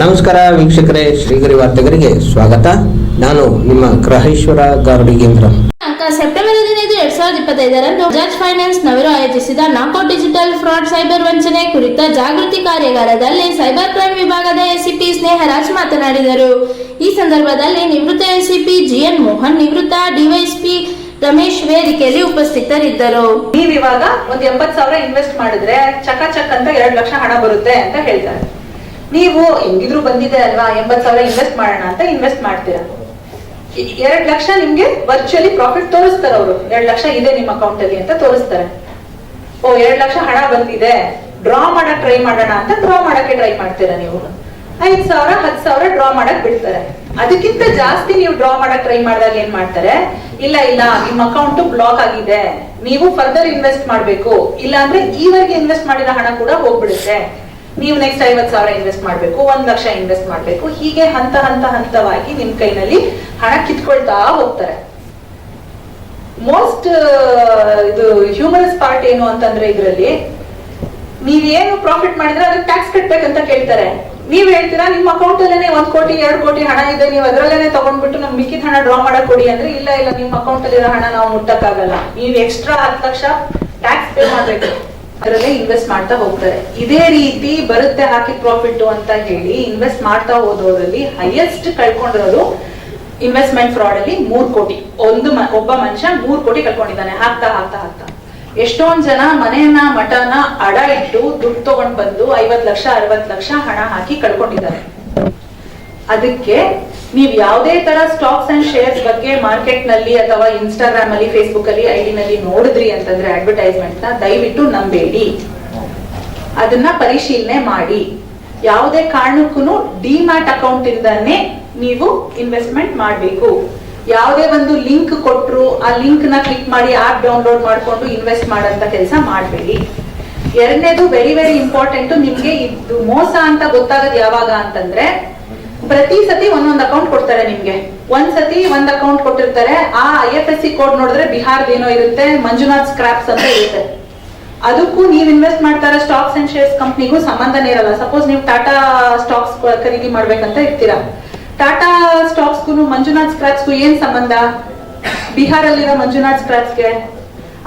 ನಮಸ್ಕಾರ ವೀಕ್ಷಕರೇ ಶ್ರೀಗರಿ ವಾರ್ತೆಗರಿಗೆ ಸ್ವಾಗತ. ನಾನು ನಿಮ್ಮ ಗ್ರಹೇಶ್ವರ ಗಾರ್ಡಿಗೇಂದ್ರ ಸೆಪ್ಟೆಂಬರ್ ಹದಿನೈದು ಎರಡ್ ಸಾವಿರದ ಇಪ್ಪತ್ತೈದರಂದು ಬಜಾಜ್ ಫೈನಾನ್ಸ್ ನವರು ಆಯೋಜಿಸಿದ ನಾಕೌಟ್ ಡಿಜಿಟಲ್ ಫ್ರಾಡ್ ಸೈಬರ್ ವಂಚನೆ ಕುರಿತ ಜಾಗೃತಿ ಕಾರ್ಯಾಗಾರದಲ್ಲಿ ಸೈಬರ್ ಕ್ರೈಮ್ ವಿಭಾಗದ ಎಸಿಪಿ ಸ್ನೇಹರಾಜ್ ಮಾತನಾಡಿದರು. ಈ ಸಂದರ್ಭದಲ್ಲಿ ನಿವೃತ್ತ ಎಸಿಪಿ ಜಿಎನ್ ಮೋಹನ್ ನಿವೃತ್ತ ಡಿವೈಎಸ್ಪಿ ರಮೇಶ್ ವೇದಿಕೆಯಲ್ಲಿ ಉಪಸ್ಥಿತರಿದ್ದರು. ನೀವ್ ಇವಾಗ ಒಂದ್ ಎಂಬತ್ ಸಾವಿರ ಇನ್ವೆಸ್ಟ್ ಮಾಡಿದ್ರೆ ಚಕ ಚಕ್ ಅಂತ ಎರಡು ಲಕ್ಷ ಹಣ ಬರುತ್ತೆ ಅಂತ ಹೇಳ್ತಾರೆ. ನೀವು ಹೆಂಗಿದ್ರು ಬಂದಿದೆ ಅಲ್ವಾ? ಎಂಬತ್ ಸಾವಿರ ಇನ್ವೆಸ್ಟ್ ಮಾಡೋಣ ಅಂತ ಇನ್ವೆಸ್ಟ್ ಮಾಡ್ತೀರಾ? ಎರಡ್ ಲಕ್ಷ ನಿಮ್ಗೆ ವರ್ಚುವಲಿ ಪ್ರಾಫಿಟ್ ತೋರಿಸ್ತಾರೆ ಅವರು. ಎರಡ್ ಲಕ್ಷ ಇದೆ ನಿಮ್ಮ ಅಕೌಂಟ್ ಅಲ್ಲಿ ಅಂತ ತೋರಿಸ್ತಾರೆ. ಓ, ಎರಡ್ ಲಕ್ಷ ಹಣ ಬಂದಿದೆ. ಡ್ರಾ ಮಾಡಕ್ ಟ್ರೈ ಮಾಡೋಣ ಅಂತ ಡ್ರಾ ಮಾಡಕ್ಕೆ ಟ್ರೈ ಮಾಡ್ತೀರಾ ನೀವು? ಐದ್ ಸಾವಿರ ಹತ್ ಸಾವಿರ ಡ್ರಾ ಮಾಡಕ್ ಬಿಡ್ತಾರೆ. ಅದಕ್ಕಿಂತ ಜಾಸ್ತಿ ನೀವು ಡ್ರಾ ಮಾಡಕ್ ಟ್ರೈ ಮಾಡಿದಾಗ ಏನ್ ಮಾಡ್ತಾರೆ? ಇಲ್ಲ ಇಲ್ಲ, ನಿಮ್ಮ ಅಕೌಂಟ್ ಬ್ಲಾಕ್ ಆಗಿದೆ. ನೀವು ಫರ್ದರ್ ಇನ್ವೆಸ್ಟ್ ಮಾಡ್ಬೇಕು. ಇಲ್ಲ ಅಂದ್ರೆ ಈವರೆಗೆ ಇನ್ವೆಸ್ಟ್ ಮಾಡಿದ ಹಣ ಕೂಡ ಹೋಗ್ಬಿಡುತ್ತೆ. ನೀವು ನೆಕ್ಸ್ಟ್ ಐವತ್ ಸಾವಿರ ಇನ್ವೆಸ್ಟ್ ಮಾಡ್ಬೇಕು, ಒಂದ್ ಲಕ್ಷ ಇನ್ವೆಸ್ಟ್ ಮಾಡ್ಬೇಕು, ಹೀಗೆ ಹಂತ ಹಂತ, ಹಂತವಾಗಿ ನಿಮ್ ಕೈನಲ್ಲಿ ಹಣ ಕಿತ್ಕೊಳ್ತಾ ಹೋಗ್ತಾರೆ. ಮೋಸ್ಟ್ ಇದು ಹ್ಯೂಮರಸ್ ಪಾರ್ಟ್ ಏನು ಅಂತಂದ್ರೆ ಇದರಲ್ಲಿ, ನೀವೇನು ಪ್ರಾಫಿಟ್ ಮಾಡಿದ್ರೆ ಅದಕ್ಕೆ ಟ್ಯಾಕ್ಸ್ ಕಟ್ಬೇಕಂತ ಕೇಳ್ತಾರೆ. ನೀವ್ ಹೇಳ್ತೀರಾ, ನಿಮ್ಮ ಅಕೌಂಟ್ ಅಲ್ಲೇನೆ ಒಂದ್ ಕೋಟಿ, ಎರಡು ಕೋಟಿ ಹಣ ಇದೆ, ನೀವು ಅದರಲ್ಲೇನೆ ತಗೊಂಡ್ಬಿಟ್ಟು ನಮ್ ಮಿಕ್ಕಿದ ಹಣ ಡ್ರಾ ಮಾಡಕ್ ಕೊಡಿ ಅಂದ್ರೆ, ಇಲ್ಲ ಇಲ್ಲ, ನಿಮ್ಮ ಅಕೌಂಟ್ ಅಲ್ಲಿರೋ ಹಣ ನಾವು ಮುಟ್ಟಕ್ಕಾಗಲ್ಲ. ನೀವು ಎಕ್ಸ್ಟ್ರಾ ಹತ್ತು ಲಕ್ಷ ಟ್ಯಾಕ್ಸ್ ಪೇ ಮಾಡ್ಬೇಕು. ಅದರಲ್ಲೇ ಇನ್ವೆಸ್ಟ್ ಮಾಡ್ತಾ ಹೋಗ್ತಾರೆ. ಇದೇ ರೀತಿ ಬರುತ್ತೆ ಹಾಕಿ ಪ್ರಾಫಿಟ್ ಅಂತ ಹೇಳಿ ಇನ್ವೆಸ್ಟ್ ಮಾಡ್ತಾ ಹೋದವರಲ್ಲಿ ಹೈಯೆಸ್ಟ್ ಕಳ್ಕೊಂಡಿರೋದು ಇನ್ವೆಸ್ಟ್ಮೆಂಟ್ ಫ್ರಾಡ್ ಅಲ್ಲಿ ಮೂರ್ ಕೋಟಿ. ಒಂದು ಒಬ್ಬ ಮನುಷ್ಯ ಮೂರ್ ಕೋಟಿ ಕಳ್ಕೊಂಡಿದ್ದಾನೆ. ಹಾಕ್ತಾ ಹಾಕ್ತಾ ಹಾಕ್ತಾ. ಎಷ್ಟೊಂದ್ ಜನ ಮನೆಯನ್ನ, ಮಠನ ಅಡ ಇಟ್ಟು ದುಡ್ಡು ತಗೊಂಡ್ ಬಂದು ಐವತ್ ಲಕ್ಷ, ಅರವತ್ ಲಕ್ಷ ಹಣ ಹಾಕಿ ಕಳ್ಕೊಂಡಿದ್ದಾರೆ. ಅದಕ್ಕೆ ನೀವ್ ಯಾವುದೇ ತರ ಸ್ಟಾಕ್ಸ್ ಅಂಡ್ ಶೇರ್ಸ್ ಬಗ್ಗೆ ಮಾರ್ಕೆಟ್ನಲ್ಲಿ ಅಥವಾ ಇನ್ಸ್ಟಾಗ್ರಾಮ್ ಅಲ್ಲಿ ಫೇಸ್ಬುಕ್ ಅಲ್ಲಿ ಐಡಿ ನಲ್ಲಿ ನೋಡಿದ್ರಿ ಅಂತಂದ್ರೆ ಅಡ್ವರ್ಟೈಸ್ಮೆಂಟ್ನ ದಯವಿಟ್ಟು ನಂಬೇಡಿ. ಅದನ್ನ ಪರಿಶೀಲನೆ ಮಾಡಿ. ಯಾವುದೇ ಕಾರಣಕ್ಕೂ ಡಿಮ್ಯಾಟ್ ಅಕೌಂಟ್ ಇಂದಾನೆ ನೀವು ಇನ್ವೆಸ್ಟ್ಮೆಂಟ್ ಮಾಡಬೇಕು. ಯಾವುದೇ ಒಂದು ಲಿಂಕ್ ಕೊಟ್ಟರು ಆ ಲಿಂಕ್ನ ಕ್ಲಿಕ್ ಮಾಡಿ ಆಪ್ ಡೌನ್ಲೋಡ್ ಮಾಡ್ಕೊಂಡು ಇನ್ವೆಸ್ಟ್ ಮಾಡಂತ ಕೆಲಸ ಮಾಡಬೇಡಿ. ಎರಡನೇದು ವೆರಿ ವೆರಿ ಇಂಪಾರ್ಟೆಂಟ್ ನಿಮ್ಗೆ ಇದು ಮೋಸ ಅಂತ ಗೊತ್ತಾಗದ್ ಯಾವಾಗ ಅಂತಂದ್ರೆ ಪ್ರತಿ ಸತಿ ಒಂದೊಂದು ಅಕೌಂಟ್ ಕೊಡ್ತಾರೆ ನಿಮ್ಗೆ. ಒಂದ್ ಸತಿ ಒಂದ್ ಅಕೌಂಟ್ ಕೊಟ್ಟಿರ್ತಾರೆ, ಆ I F S C code ನೋಡಿದ್ರೆ ಬಿಹಾರ್ದ ಏನೋ ಇರುತ್ತೆ, ಮಂಜುನಾಥ್ ಸ್ಕ್ರಾಪ್ಸ್ ಅಂತ ಇರುತ್ತೆ. ಅದಕ್ಕೂ ನೀವು ಇನ್ವೆಸ್ಟ್ ಮಾಡ್ತಾರೆ ಸ್ಟಾಕ್ಸ್ ಅಂಡ್ ಶೇರ್ಸ್ ಕಂಪ್ನಿಗೂ ಸಂಬಂಧನೇ ಇರಲ್ಲ. ಸಪೋಸ್ ನೀವು ಟಾಟಾ ಸ್ಟಾಕ್ಸ್ ಖರೀದಿ ಮಾಡ್ಬೇಕಂತ ಇರ್ತೀರಾ. ಟಾಟಾ ಸ್ಟಾಕ್ಸ್ಗೂ ಮಂಜುನಾಥ್ ಸ್ಕ್ರಾಪ್ಸ್ಗೂ ಏನ್ ಸಂಬಂಧ? ಬಿಹಾರಲ್ಲಿರೋ ಮಂಜುನಾಥ್ ಸ್ಕ್ರಾಪ್ಸ್ಗೆ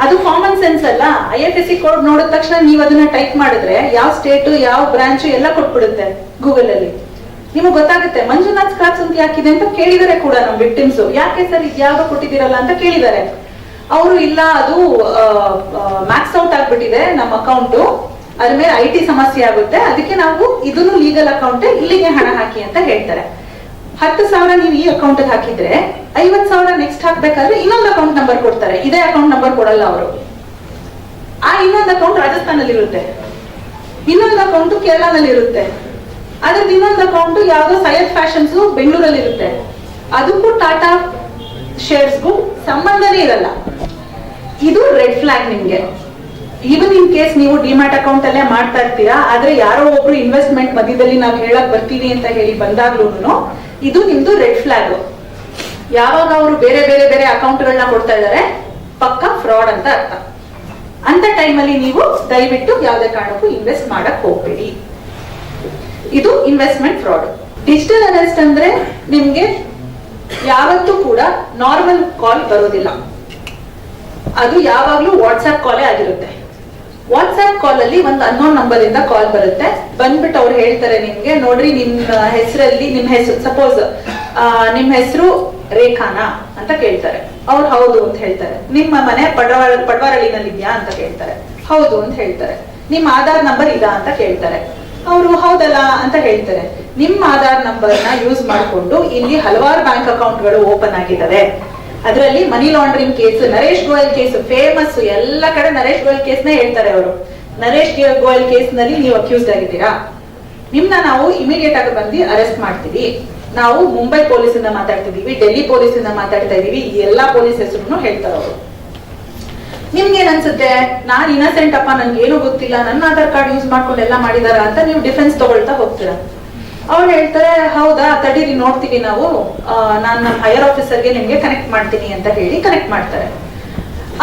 ಅದು ಕಾಮನ್ ಸೆನ್ಸ್ ಅಲ್ಲ. I F S C code ನೋಡಿದ ತಕ್ಷಣ ನೀವು ಅದನ್ನ ಟೈಪ್ ಮಾಡಿದ್ರೆ, ಯಾವ ಸ್ಟೇಟ್ ಯಾವ ಬ್ರಾಂಚ್ ಎಲ್ಲ ಕೊಟ್ಬಿಡುತ್ತೆ ಗೂಗಲ್ ಅಲ್ಲಿ. ನಿಮಗೆ ಗೊತ್ತಾಗುತ್ತೆ, ಮಂಜುನಾಥ್ ಸ್ಕ್ರಾಪ್ಸ್ ಅಂತ ಯಾಕಿದೆ ಅಂತ ಕೇಳಿದರೆ ಕೂಡ ನಮ್ಮ ವಿಕ್ಟಿಮ್ಸ್ ಯಾಕೆ ಸರ್ ಇದು ಯಾವ್ದು ಕೊಟ್ಟಿದ್ದೀರಲ್ಲ ಅಂತ ಕೇಳಿದ್ದಾರೆ. ಅವರು ಇಲ್ಲ, ಅದು ಮ್ಯಾಕ್ಸ್ ಔಟ್ ಆಗ್ಬಿಟ್ಟಿದೆ ನಮ್ಮ ಅಕೌಂಟ್ ಅದ್ರ ಮೇಲೆ ಐ ಟಿ ಸಮಸ್ಯೆ ಆಗುತ್ತೆ. ಅದಕ್ಕೆ ನಾವು ಇದನ್ನು ಲೀಗಲ್ ಅಕೌಂಟ್ ಇಲ್ಲಿಗೆ ಹಣ ಹಾಕಿ ಅಂತ ಹೇಳ್ತಾರೆ. ಹತ್ತು ಸಾವಿರ ನೀವು ಈ ಅಕೌಂಟ್ ಹಾಕಿದ್ರೆ ಐವತ್ ಸಾವಿರ ನೆಕ್ಸ್ಟ್ ಹಾಕ್ಬೇಕಾದ್ರೆ ಇನ್ನೊಂದು ಅಕೌಂಟ್ ನಂಬರ್ ಕೊಡ್ತಾರೆ. ಇದೇ ಅಕೌಂಟ್ ನಂಬರ್ ಕೊಡಲ್ಲ ಅವರು. ಆ ಇನ್ನೊಂದು ಅಕೌಂಟ್ ರಾಜಸ್ಥಾನಲ್ಲಿ ಇರುತ್ತೆ ಇನ್ನೊಂದು ಅಕೌಂಟ್ ಕೇರಳದಲ್ಲಿ ಇರುತ್ತೆ ಅದ್ರದ್ದು ಇನ್ನೊಂದು ಅಕೌಂಟ್ ಯಾವ್ದೋ ಸೈಯದ್ ಫ್ಯಾಷನ್ಸ್ ಬೆಂಗಳೂರಲ್ಲಿ ಇರುತ್ತೆ. ಅದಕ್ಕೂ ಟಾಟಾ ಶೇರ್ಸ್ಗೂ ಸಂಬಂಧನೇ ಇರಲ್ಲ. ಇದು ರೆಡ್ ಫ್ಲಾಗ್ ನಿಮ್ಗೆ. ಈವನ್ ಇನ್ ಕೇಸ್ ನೀವು ಡಿಮ್ಯಾಟ್ ಅಕೌಂಟ್ ಅಲ್ಲೇ ಮಾಡ್ತಾ ಇರ್ತೀರಾ, ಆದ್ರೆ ಯಾರೋ ಒಬ್ರು ಇನ್ವೆಸ್ಟ್ಮೆಂಟ್ ಮಧ್ಯದಲ್ಲಿ ನಾವು ಹೇಳಕ್ ಬರ್ತೀವಿ ಅಂತ ಹೇಳಿ ಬಂದಾಗ್ಲೂ ಇದು ನಿಮ್ದು ರೆಡ್ ಫ್ಲಾಗ್ ಯಾವಾಗ ಅವರು ಬೇರೆ ಬೇರೆ ಬೇರೆ ಅಕೌಂಟ್ಗಳನ್ನ ಕೊಡ್ತಾ ಇದ್ದಾರೆ, ಪಕ್ಕ ಫ್ರಾಡ್ ಅಂತ ಅರ್ಥ. ಅಂತ ಟೈಮಲ್ಲಿ ನೀವು ದಯವಿಟ್ಟು ಯಾವುದೇ ಕಾರಣಕ್ಕೂ ಇನ್ವೆಸ್ಟ್ ಮಾಡಕ್ ಹೋಗ್ಬೇಡಿ. ಇದು ಇನ್ವೆಸ್ಟ್ಮೆಂಟ್ ಫ್ರಾಡ್ ಡಿಜಿಟಲ್ ಅರೆಸ್ಟ್ ಅಂದ್ರೆ ನಿಮ್ಗೆ ಯಾವತ್ತೂ ಕೂಡ ನಾರ್ಮಲ್ ಕಾಲ್ ಬರೋದಿಲ್ಲ. ಅದು ಯಾವಾಗ್ಲೂ ವಾಟ್ಸ್ಆಪ್ ಕಾಲೇ ಆಗಿರುತ್ತೆ. ವಾಟ್ಸ್ಆಪ್ ಕಾಲ್ ಅಲ್ಲಿ ಒಂದು ಅನ್ನೋನ್ ನಂಬರ್ ಇಂದ ಕಾಲ್ ಬರುತ್ತೆ. ಬಂದ್ಬಿಟ್ಟು ಅವ್ರು ಹೇಳ್ತಾರೆ ನಿಮ್ಗೆ, ನೋಡ್ರಿ ನಿಮ್ಮ ಹೆಸರಲ್ಲಿ, ನಿಮ್ ಹೆಸರು ಸಪೋಸ್ ನಿಮ್ ಹೆಸರು ರೇಖಾನಾ? ಅಂತ ಕೇಳ್ತಾರೆ. ಅವ್ರು ಹೌದು ಅಂತ ಹೇಳ್ತಾರೆ. ನಿಮ್ಮ ಮನೆ ಪಡವಾಳ ಪಡವಾರಳ್ಳಿನಲ್ಲಿ ಇದೆಯಾ ಅಂತ ಕೇಳ್ತಾರೆ. ಹೌದು, ಅಂತ ಹೇಳ್ತಾರೆ. ನಿಮ್ಮ ಆಧಾರ್ ನಂಬರ್ ಇದಾ? ಅಂತ ಕೇಳ್ತಾರೆ. ಅವರು ಹೌದಲ್ಲ ಅಂತ ಹೇಳ್ತಾರೆ. ನಿಮ್ಮ ಆಧಾರ್ ನಂಬರ್ನ ಯೂಸ್ ಮಾಡಿಕೊಂಡು ಇಲ್ಲಿ ಹಲವಾರು ಬ್ಯಾಂಕ್ ಅಕೌಂಟ್ಗಳು ಓಪನ್ ಆಗಿದ್ದಾವೆ. ಅದರಲ್ಲಿ money laundering case Naresh Goyal case famous ಎಲ್ಲ ಕಡೆ ನರೇಶ್ ಗೋಯಲ್ ಕೇಸ್ ನೇ ಹೇಳ್ತಾರೆ ಅವರು. ನರೇಶ್ ಗೋಯಲ್ ಕೇಸ್ನಲ್ಲಿ ನೀವು ಅಕ್ಯೂಸ್ಡ್ ಆಗಿದ್ದೀರಾ? ನಿಮ್ನ ನಾವು ಇಮಿಡಿಯೇಟ್ ಆಗಿ ಬಂದು ಅರೆಸ್ಟ್ ಮಾಡ್ತೀವಿ. ನಾವು ಮುಂಬೈ ಪೊಲೀಸ್ ಇಂದ ಮಾತಾಡ್ತಿದೀವಿ ಡೆಲ್ಲಿ ಪೊಲೀಸ್ ಇಂದ ಮಾತಾಡ್ತಾ ಇದೀವಿ ಎಲ್ಲಾ ಪೊಲೀಸ್ ಹೆಸರು ಹೇಳ್ತಾರೆ ಅವರು. ನಿಮ್ಗೇನ್ ಅನ್ಸುತ್ತೆ ನಾನ್ ಇನ್ನಸೆಂಟ್ ಅಪ್ಪ ನನ್ಗೆ ಏನು ಗೊತ್ತಿಲ್ಲ. ನನ್ನ ಆಧಾರ್ ಕಾರ್ಡ್ ಯೂಸ್ ಮಾಡ್ಕೊಂಡು ಎಲ್ಲ ಮಾಡಿದಾರ ಅಂತ ನೀವು ಡಿಫೆನ್ಸ್ ತಗೊಳ್ತಾ ಹೋಗ್ತೀರ? ಅವ್ರು ಹೇಳ್ತಾರೆ, ಹೌದಾ, ತಡೀರಿ, ನೋಡ್ತೀವಿ ನಾವು. ನಾನು ನಮ್ಮ ಹೈಯರ್ ಆಫೀಸರ್ಗೆ ನಿಮ್ಗೆ ಕನೆಕ್ಟ್ ಮಾಡ್ತೀನಿ ಅಂತ ಹೇಳಿ ಕನೆಕ್ಟ್ ಮಾಡ್ತಾರೆ.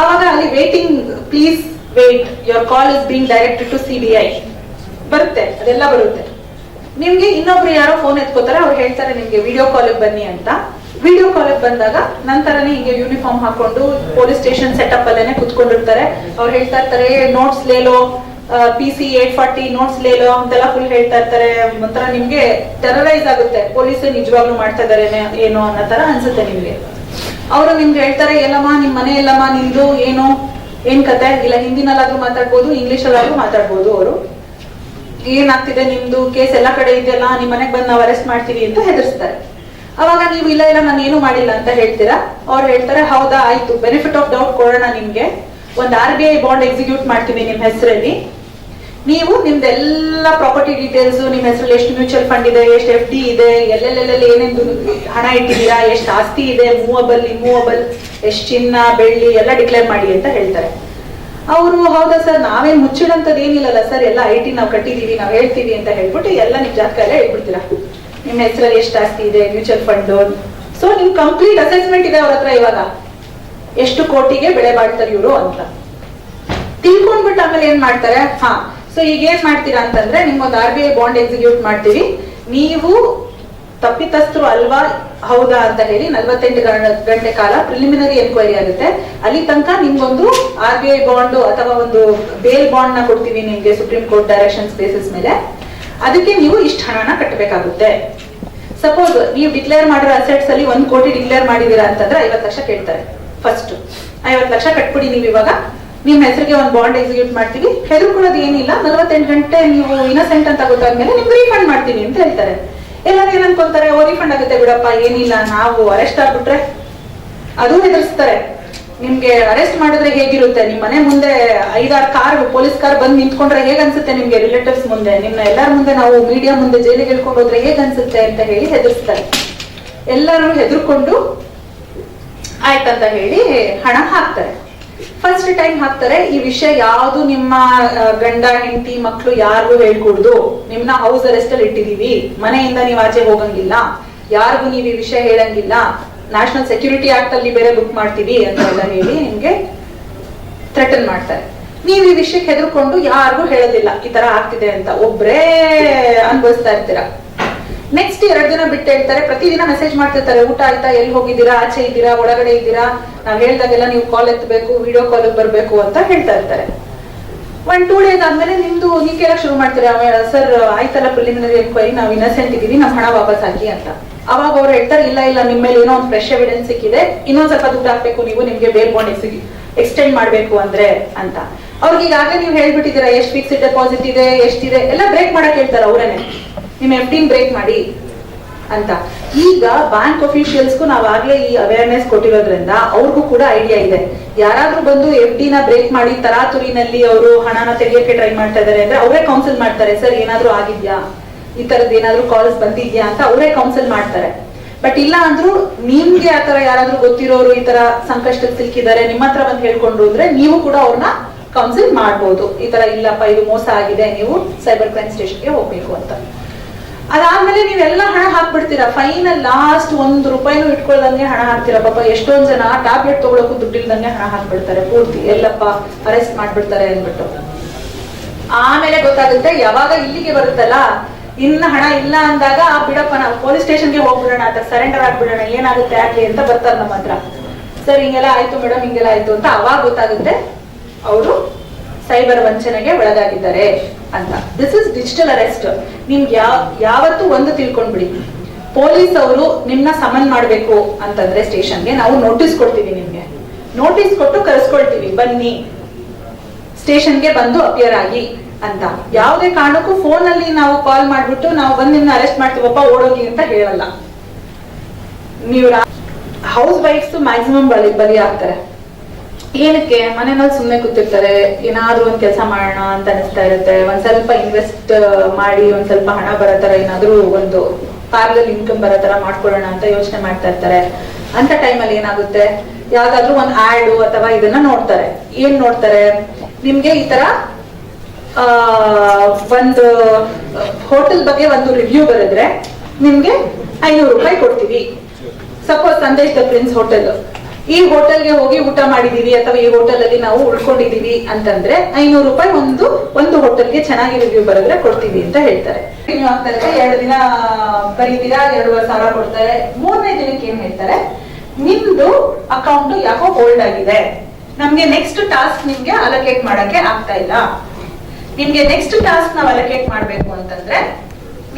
ಅವಾಗ ಅಲ್ಲಿ waiting please wait your call is being directed to C B I ಬರುತ್ತೆ, ಅದೆಲ್ಲ ಬರುತ್ತೆ. ನಿಮ್ಗೆ ಇನ್ನೊಬ್ರು ಯಾರೋ ಫೋನ್ ಎತ್ಕೋತಾರೆ, ಅವ್ರು ಹೇಳ್ತಾರೆ, ನಿಮ್ಗೆ ವಿಡಿಯೋ ಕಾಲಿಗೆ ಬನ್ನಿ ಅಂತ. ವಿಡಿಯೋ ಕಾಲಿಗೆ ಬಂದಾಗ ನಂತರನೇ ಹಿಂಗೆ ಯೂನಿಫಾರ್ಮ್ ಹಾಕೊಂಡು ಪೊಲೀಸ್ ಸ್ಟೇಷನ್ ಸೆಟಪ್ ಅಲ್ಲೇನೆ ಕುತ್ಕೊಂಡಿರ್ತಾರೆ. ಅವ್ರು ಹೇಳ್ತಾ ಇರ್ತಾರೆ notes ಲೇಲೋ P C eight forty notes ಲೇಲೋ, ಅಂತೆಲ್ಲ ಫುಲ್ ಹೇಳ್ತಾ ಇರ್ತಾರೆ. ಒಂಥರ ನಿಮ್ಗೆ ಟೆರರೈಸ್ ಆಗುತ್ತೆ. ಪೊಲೀಸ್ ನಿಜವಾಗ್ಲೂ ಮಾಡ್ತಾ ಇದಾರೆ ಏನೋ ಅನ್ನೋ ತರ ಅನ್ಸುತ್ತೆ ನಿಮ್ಗೆ. ಅವರು ನಿಮ್ಗೆ ಹೇಳ್ತಾರೆ, ಎಲ್ಲಮ್ಮ, ನಿಮ್ ಮನೆ ಎಲ್ಲಮ್ಮ, ನಿಂದು ಏನು, ಏನ್ ಕತೆ? ಇಲ್ಲ, ಹಿಂದಿನಲ್ಲಾದ್ರೂ ಮಾತಾಡ್ಬೋದು, ಇಂಗ್ಲಿಷಲ್ಲಾದ್ರೂ ಮಾತಾಡ್ಬೋದು ಅವರು. ಏನಾಗ್ತಿದೆ ನಿಮ್ದು? ಕೇಸ್ ಎಲ್ಲ ಕಡೆ ಇದೆಯಲ್ಲ, ನಿಮ್ ಮನೆಗ್ ಬಂದು ನಾವು ಅರೆಸ್ಟ್ ಮಾಡ್ತೀವಿ ಅಂತ ಹೆದರ್ಸ್ತಾರೆ. ಅವಾಗ ನೀವು ಇಲ್ಲ ಇಲ್ಲ, ನಾನು ಏನು ಮಾಡಿಲ್ಲ ಅಂತ ಹೇಳ್ತೀರಾ? ಅವ್ರು ಹೇಳ್ತಾರೆ, ಹೌದಾ, ಆಯ್ತು. ಬೆನಿಫಿಟ್ ಆಫ್ ಡೌಟ್ ಕೊಡೋಣ ನಿಮ್ಗೆ. ಒಂದು R B I bond execute ಮಾಡ್ತೀವಿ ನಿಮ್ ಹೆಸರಲ್ಲಿ. ನೀವು ನಿಮ್ದೆಲ್ಲ ಪ್ರಾಪರ್ಟಿ ಡೀಟೇಲ್ಸ್ ನಿಮ್ ಹೆಸರಲ್ಲಿ ಎಷ್ಟು ಮ್ಯೂಚುವಲ್ ಫಂಡ್ ಇದೆ, ಎಷ್ಟು ಎಫ್ ಡಿ ಇದೆ, ಎಲ್ಲೆಲ್ಲೆಲ್ಲೆಲ್ಲಿ ಏನೇನು ಹಣ ಇಟ್ಟಿದ್ದೀರಾ, ಎಷ್ಟು ಆಸ್ತಿ ಇದೆ ಮೂವಬಲ್ ಇಮ್ಮೂವಬಲ್ ಎಷ್ಟು ಚಿನ್ನ, ಬೆಳ್ಳಿ, ಎಲ್ಲ ಡಿಕ್ಲೇರ್ ಮಾಡಿ ಅಂತ ಹೇಳ್ತಾರೆ. ಅವರು, ಹೌದಾ ಸರ್, ನಾವೇನ್ ಮುಚ್ಚಿಡಂತದ್ದು ಏನಿಲ್ಲಲ್ಲ ಸರ್, ಎಲ್ಲ ಐ ಟಿ ನಾವು ಕಟ್ಟಿದೀವಿ ನಾವು ಹೇಳ್ತೀವಿ ಅಂತ ಹೇಳ್ಬಿಟ್ಟು ಎಲ್ಲ ನಿಮ್ ಜಾತಕ ಎಲ್ಲ ಹೇಳ್ಬಿಡ್ತೀರಾ? ನಿಮ್ಮ ಹೆಸರಲ್ಲಿ ಎಷ್ಟು ಆಸ್ತಿ ಇದೆ ಮ್ಯೂಚುವಲ್ ಫಂಡ್ ಸೊ ನಿಮ್ ಕಂಪ್ಲೀಟ್ ಅಸೆಸ್ಮೆಂಟ್ ಇದೆ ಅವ್ರ ಹತ್ರ ಇವಾಗ. ಎಷ್ಟು ಕೋಟಿಗೆ ಬೆಳೆ ಬಾಳ್ತಾರೆ ಇವರು ಅಂತ. ತಿಳ್ಕೊಂಡ್ಬಿಟ್ಟು ಆಮೇಲೆ ಏನ್ ಮಾಡ್ತಾರೆ? ಹಾ ಸೊ ಈಗ ಏನ್ ಮಾಡ್ತೀರಾ ಅಂತಂದ್ರೆ ನಿಮ್ಗೊಂದು R B I bond execute ಮಾಡ್ತೀವಿ. ನೀವು ತಪ್ಪಿತಸ್ಥರು ಅಲ್ವಾ? ಹೌದಾ ಅಂತ ಹೇಳಿ ನಲ್ವತ್ತೆಂಟು ಗಂಟೆ ಕಾಲ ಪ್ರಿಲಿಮಿನರಿ ಎನ್ಕ್ವೈರಿ ಆಗುತ್ತೆ. ಅಲ್ಲಿ ತನಕ ನಿಮ್ಗೊಂದು ಆರ್ ಬಿ ಐ ಬಾಂಡ್ ಅಥವಾ ಒಂದು ಬೇಲ್ ಬಾಂಡ್ನ ಕೊಡ್ತೀವಿ ನಿಮ್ಗೆ ಸುಪ್ರೀಂ ಕೋರ್ಟ್ ಡೈರೆಕ್ಷನ್ಸ್ ಬೇಸಿಸ್ ಮೇಲೆ. ಅದಕ್ಕೆ ನೀವು ಇಷ್ಟು ಹಣನ ಕಟ್ಟಬೇಕಾಗುತ್ತೆ ಸಪೋಸ್ ನೀವು ಡಿಕ್ಲೇರ್ ಮಾಡಿರೋ ಅಸೆಟ್ಸ್ ಅಲ್ಲಿ ಒಂದ್ ಕೋಟಿ ಡಿಕ್ಲೇರ್ ಮಾಡಿದೀರಾ ಅಂತಂದ್ರೆ ಐವತ್ತು ಲಕ್ಷ ಕೇಳ್ತಾರೆ. ಫಸ್ಟ್ ಐವತ್ತು ಲಕ್ಷ ಕಟ್ಬಿಡಿ ನೀವು ಇವಾಗ. ನಿಮ್ಮ ಹೆಸರಿಗೆ ಒಂದು ಬಾಂಡ್ ಎಕ್ಸಿಕ್ಯೂಟ್ ಮಾಡ್ತೀವಿ. ಹೆದರ್ಕೊಳ್ಳೋದು ಏನಿಲ್ಲ. ನಲವತ್ತೆಂಟು ಗಂಟೆ ನೀವು ಇನಸೆಂಟ್ ಅಂತ ಗೊತ್ತಾದ್ಮೇಲೆ ನಿಮ್ಗೆ ರೀಫಂಡ್ ಮಾಡ್ತೀನಿ ಅಂತ ಹೇಳ್ತಾರೆ. ಎಲ್ಲರೂ ಏನನ್ಕೊಂತಾರೆ? ಓ ರೀಫಂಡ್ ಆಗುತ್ತೆ ಬಿಡಪ್ಪ, ಏನಿಲ್ಲ, ನಾವು ಅರೆಸ್ಟ್ ಆಗ್ಬಿಟ್ರೆ. ಅದು ಹೆದರ್ಸ್ತಾರೆ. ನಿಮ್ಗೆ ಅರೆಸ್ಟ್ ಮಾಡಿದ್ರೆ ಹೇಗಿರುತ್ತೆ? ನಿಮ್ ಮನೆ ಮುಂದೆ ಐದಾರು ಕಾರ್ ಪೊಲೀಸ್ ಕಾರ್ ಬಂದ್ ನಿಂತ್ಕೊಂಡ್ರೆ ಹೇಗ್ ಅನ್ಸುತ್ತೆ ನಿಮ್ಗೆ ರಿಲೇಟಿವ್ಸ್ ಮುಂದೆ? ನಿಮ್ನ ಎಲ್ಲರ ಮುಂದೆ ನಾವು ಮೀಡಿಯಾ ಮುಂದೆ ಜೈಲಿಗೆ ಹೇಳ್ಕೊಂಡು ಹೋದ್ರೆ ಹೇಗ್ ಅನ್ಸುತ್ತೆ ಅಂತ ಹೇಳಿ ಹೆದರ್ಸ್ತಾರೆ. ಎಲ್ಲರೂ ಹೆದರ್ಕೊಂಡು ಆಯ್ತಂತ ಹೇಳಿ ಹಣ ಹಾಕ್ತಾರೆ. ಫಸ್ಟ್ ಟೈಮ್ ಹಾಕ್ತಾರೆ, ಈ ವಿಷಯ ಯಾವುದು ನಿಮ್ಮ ಗಂಡ, ಹೆಂಡತಿ ಮಕ್ಕಳು ಯಾರಿಗೂ ಹೇಳ್ಕೊಡ್ದು? ನಿಮ್ನ ಹೌಸ್ ಅರೆಸ್ಟ್ ಅಲ್ಲಿ ಇಟ್ಟಿದೀವಿ. ಮನೆಯಿಂದ ನೀವು ಆಚೆ ಹೋಗಂಗಿಲ್ಲ. ಯಾರಿಗೂ ನೀವು ಈ ವಿಷಯ ಹೇಳಂಗಿಲ್ಲ. ನ್ಯಾಷನಲ್ ಸೆಕ್ಯೂರಿಟಿ ಆಕ್ಟ್ ಅಲ್ಲಿ ಬೇರೆ ಬುಕ್ ಮಾಡ್ತೀವಿ ಅಂತ ಎಲ್ಲ ಹೇಳಿ ನಿಮ್ಗೆ ಥ್ರೆಟನ್ ಮಾಡ್ತಾರೆ. ನೀವು ಈ ವಿಷಯಕ್ಕೆ ಹೆದರ್ಕೊಂಡು ಯಾರಿಗೂ ಹೇಳೋದಿಲ್ಲ, ಈ ತರ ಆಗ್ತಿದೆ ಅಂತ ಒಬ್ರೇ ಅನುಭವಿಸ್ತಾ ಇರ್ತೀರಾ? ನೆಕ್ಸ್ಟ್ ಎರಡು ದಿನ ಬಿಟ್ಟು ಹೇಳ್ತಾರೆ, ಪ್ರತಿದಿನ ಮೆಸೇಜ್ ಮಾಡ್ತಿರ್ತಾರೆ, ಊಟ ಆಯ್ತಾ, ಎಲ್ಲಿ ಹೋಗಿದ್ದೀರಾ, ಆಚೆ ಇದ್ದೀರಾ, ಒಳಗಡೆ ಇದ್ದೀರಾ? ನಾವು ಹೇಳ್ದಾಗೆಲ್ಲ ನೀವು ಕಾಲ್ ಎತ್ತಬೇಕು ವಿಡಿಯೋ ಕಾಲ್ ಬರಬೇಕು ಅಂತ ಹೇಳ್ತಾ ಇರ್ತಾರೆ. ಒನ್ ಟೂ ಡೇಸ್ ಆದ್ಮೇಲೆ ನಿಮ್ದು ನೀವು ಕೇಳಕ್ ಶುರು ಮಾಡ್ತೀರಾ? ಸರ್, ಆಯ್ತಲ್ಲ ಪ್ರಿಲಿಮಿನರಿ ಎನ್ಕ್ವೈರಿ ನಾವು ಇನ್ನಸೆಂಟ್ ಇದ್ದೀವಿ ನಮ್ಮ ಹಣ ವಾಪಸ್ ಹಾಕಿ ಅಂತ. ಅವಾಗ ಅವ್ರು ಹೇಳ್ತಾರೆ, ಇಲ್ಲ ಇಲ್ಲ ನಿಮ್ಮ ಮೇಲೆ ಏನೋ ಒಂದು ಫ್ರೆಶ್ ಎವಿಡೆನ್ಸ್ ಸಿಕ್ಕಿದೆ. ಇನ್ನೊಂದ್ ಸ್ವಲ್ಪ ದುಡ್ಡು ಹಾಕ್ಬೇಕು, ನೀವು ನಿಮ್ಗೆ ಬೇಲ್ ಬಾಂಡ್ ಎಕ್ಸ್ಟೆಂಡ್ ಮಾಡ್ಬೇಕು ಅಂದ್ರೆ, ಅಂತ. ಅವ್ರಿಗೆ ಈಗಾಗಲೇ ನೀವು ಹೇಳ್ಬಿಟ್ಟಿದ್ದೀರಾ, ಎಷ್ಟು ಫಿಕ್ಸ್ಡ್ ಡೆಪಾಸಿಟ್ ಇದೆ ಎಷ್ಟಿದೆ ಎಲ್ಲ ಬ್ರೇಕ್ ಮಾಡಕ್ ಹೇಳ್ತಾರೆ ಅವರೇನೆ. ನಿಮ್ಮ ಎಫ್ ಡಿನ್ ಬ್ರೇಕ್ ಮಾಡಿ ಅಂತ. ಈಗ ಬ್ಯಾಂಕ್ ಅಫಿಷಿಯಲ್ಸ್ಗೂ ನಾವ್ ಆಗ್ಲೇ ಈ ಅವೇರ್ನೆಸ್ ಕೊಟ್ಟಿರೋದ್ರಿಂದ ಅವ್ರಿಗೂ ಕೂಡ ಐಡಿಯಾ ಇದೆ. ಯಾರಾದ್ರೂ ಬಂದು ಎಫ್ ಡಿ ನ ಬ್ರೇಕ್ ಮಾಡಿ ತರಾತುರಿನಲ್ಲಿ ಅವರು ಹಣನ ತೆಗಿಯಕ್ಕೆ ಟ್ರೈ ಮಾಡ್ತಾ ಇದಾರೆ ಅಂದ್ರೆ ಅವರೇ ಕೌನ್ಸಿಲ್ ಮಾಡ್ತಾರೆ, ಸರ್, ಏನಾದ್ರೂ ಆಗಿದ್ಯಾ? ಈ ತರದ್ ಏನಾದ್ರೂ ಕಾಲ್ಸ್ ಬಂದಿದ್ಯಾ ಅಂತ ಅವರೇ ಕೌನ್ಸಿಲ್ ಮಾಡ್ತಾರೆ. ಬಟ್ ಇಲ್ಲ ಅಂದ್ರೂ ನಿಮ್ಗೆ ಆತರ ಯಾರಾದ್ರೂ ಗೊತ್ತಿರೋರು ಈ ತರ ಸಂಕಷ್ಟಕ್ಕೆ ಸಿಲ್ಕಿದ್ದಾರೆ, ನಿಮ್ಮ ಹತ್ರ ಬಂದು ಹೇಳ್ಕೊಂಡ್ರು ಅಂದ್ರೆ ನೀವು ಕೂಡ ಅವ್ರನ್ನ ಕೌನ್ಸಿಲ್ ಮಾಡ್ಬೋದು. ಈ ತರ ಇಲ್ಲಪ್ಪ, ಇದು ಮೋಸ ಆಗಿದೆ, ನೀವು ಸೈಬರ್ ಕ್ರೈಮ್ ಸ್ಟೇಷನ್ಗೆ ಹೋಗ್ಬೇಕು ಅಂತ. ಅದಾದ್ಮೇಲೆ ನೀವೆಲ್ಲ ಹಣ ಹಾಕ್ಬಿಡ್ತೀರಾ? ಫೈನಲ್ ಲಾಸ್ಟ್ ಒಂದ್ ರೂಪಾಯಿನೂ ಇಟ್ಕೊಳ್ದಂಗೆ ಹಣ ಹಾಕ್ತೀರಾ? ಪಾಪ ಎಷ್ಟೊಂದ್ ಜನ ಟ್ಯಾಬ್ಲೆಟ್ ತಗೊಳಕ್ಕೂ ದುಡ್ಡಿಲ್ದಂಗೆ ಹಣ ಹಾಕ್ಬಿಡ್ತಾರೆ. ಪೂರ್ತಿ ಎಲ್ಲಪ್ಪ ಅರೆಸ್ಟ್ ಮಾಡ್ಬಿಡ್ತಾರೆ ಅಂದ್ಬಿಟ್ಟು. ಆಮೇಲೆ ಗೊತ್ತಾಗುತ್ತೆ, ಯಾವಾಗ ಇಲ್ಲಿಗೆ ಬರುತ್ತಲ್ಲ ಇನ್ನ ಹಣ ಇಲ್ಲ ಅಂದಾಗ ಬಿಡಪ್ಪ ನಾವು ಪೊಲೀಸ್ ಸ್ಟೇಷನ್ಗೆ ಹೋಗ್ಬಿಡೋಣ ಅಂತ ಸರೆಂಡರ್ ಆಗ್ಬಿಡೋಣ, ಏನಾಗುತ್ತೆ ಆಗ್ಲಿ ಅಂತ ಬರ್ತಾರೆ ನಮ್ಮ ಹತ್ರ. ಸರ್, ಹಿಂಗೆಲ್ಲ ಆಯ್ತು ಮೇಡಮ್ ಹಿಂಗೆಲ್ಲ ಆಯ್ತು ಅಂತ ಅವಾಗ ಗೊತ್ತಾಗುತ್ತೆ ಅವರು ಸೈಬರ್ ವಂಚನೆಗೆ ಒಳಗಾಗಿದ್ದಾರೆ ಅಂತ. ದಿಸ್ ಇಸ್ ಡಿಜಿಟಲ್ ಅರೆಸ್ಟ್ ನಿಮ್ಗೆ ಯಾವ ಯಾವತ್ತು ಒಂದು ತಿಳ್ಕೊಂಡ್ಬಿಡಿ. ಪೊಲೀಸ್ ಅವರು ನಿಮ್ನ ಸಮನ್ ಮಾಡ್ಬೇಕು ಅಂತಂದ್ರೆ ಸ್ಟೇಷನ್ಗೆ ನಾವು ನೋಟಿಸ್ ಕೊಡ್ತೀವಿ ನಿಮ್ಗೆ. ನೋಟಿಸ್ ಕೊಟ್ಟು ಕರೆಸ್ಕೊಳ್ತೀವಿ, ಬನ್ನಿ. ಸ್ಟೇಷನ್ಗೆ ಬಂದು ಅಪಿಯರ್ ಆಗಿ. ಅಂತ. ಯಾವುದೇ ಕಾರಣಕ್ಕೂ ಫೋನ್ ಅಲ್ಲಿ ನಾವು ಕಾಲ್ ಮಾಡ್ಬಿಟ್ಟು ನಾವು ಬಂದು ನಿಮ್ನ ಅರೆಸ್ಟ್ ಮಾಡ್ತೀವಪ್ಪ ಓಡೋಗಿ ಅಂತ ಹೇಳಲ್ಲ. ನೀವು ಹೌಸ್ ವೈಫ್ಸ್ ಮ್ಯಾಕ್ಸಿಮಮ್ ಬಲಿ ಬಲಿ ಆಗ್ತಾರೆ ಏನಕ್ಕೆ? ಮನೆಯಲ್ಲಿ ಸುಮ್ಮನೆ ಕೂತಿರ್ತಾರೆ. ಏನಾದ್ರೂ ಒಂದ್ ಕೆಲಸ ಮಾಡೋಣ ಅಂತ ಅನಿಸ್ತಾ ಇರುತ್ತೆ. ಒಂದ್ ಸ್ವಲ್ಪ ಇನ್ವೆಸ್ಟ್ ಮಾಡಿ ಒಂದ್ ಸ್ವಲ್ಪ ಹಣ ಬರೋ ತರ ಏನಾದ್ರೂ ಒಂದು ಪಾರ್ಲರ್ ಇನ್ಕಮ್ ಬರೋ ತರ ಮಾಡ್ಕೊಳ್ಳೋಣ ಅಂತ ಯೋಚನೆ ಮಾಡ್ತಾ ಇರ್ತಾರೆ. ಅಂತ ಟೈಮಲ್ಲಿ ಏನಾಗುತ್ತೆ? ಯಾವ್ದಾದ್ರು ಒಂದ್ ಆಡ್ ಅಥವಾ ಇದನ್ನ ನೋಡ್ತಾರೆ. ಏನ್ ನೋಡ್ತಾರೆ? ನಿಮ್ಗೆ ಈ ತರ ಒಂದು ಹೋಟೆಲ್ ಬಗ್ಗೆ ಒಂದು ರಿವ್ಯೂ ಬರೆದ್ರೆ ನಿಮ್ಗೆ ಐನೂರು ರೂಪಾಯಿ ಕೊಡ್ತೀವಿ. Suppose Sandesh the prince hotel ಈ ಹೋಟೆಲ್ಗೆ ಹೋಗಿ ಊಟ ಮಾಡಿದೀವಿ ಅಥವಾ ಈ ಹೋಟೆಲ್ ಅಲ್ಲಿ ನಾವು ಉಳ್ಕೊಂಡಿದೀವಿ ಅಂತಂದ್ರೆ ಐನೂರು ರೂಪಾಯಿ ಒಂದು ಒಂದು ಹೋಟೆಲ್ಗೆ ಚೆನ್ನಾಗಿ ರಿವ್ಯೂ ಬರೆದ್ರೆ ಕೊಡ್ತೀವಿ ಅಂತ ಹೇಳ್ತಾರೆ. ಎರಡು ದಿನ, ಬರೀತೀರಾ? ಎರಡೂವರೆ ಸಾವಿರ ಕೊಡ್ತಾರೆ. ಮೂರನೇ ದಿನಕ್ಕೆ ಏನ್ ಹೇಳ್ತಾರೆ? ನಿಮ್ದು ಅಕೌಂಟ್ ಯಾಕೋ ಹೋಲ್ಡ್ ಆಗಿದೆ. ನಮ್ಗೆ ನೆಕ್ಸ್ಟ್ ಟಾಸ್ಕ್ ನಿಮ್ಗೆ ಅಲೋಕೇಟ್ ಮಾಡಕ್ಕೆ ಆಗ್ತಾ ಇಲ್ಲ. ನಿಮ್ಗೆ ನೆಕ್ಸ್ಟ್ ಟಾಸ್ಕ್ ನಾವು ಅಲೋಕೇಟ್ ಮಾಡ್ಬೇಕು ಅಂತಂದ್ರೆ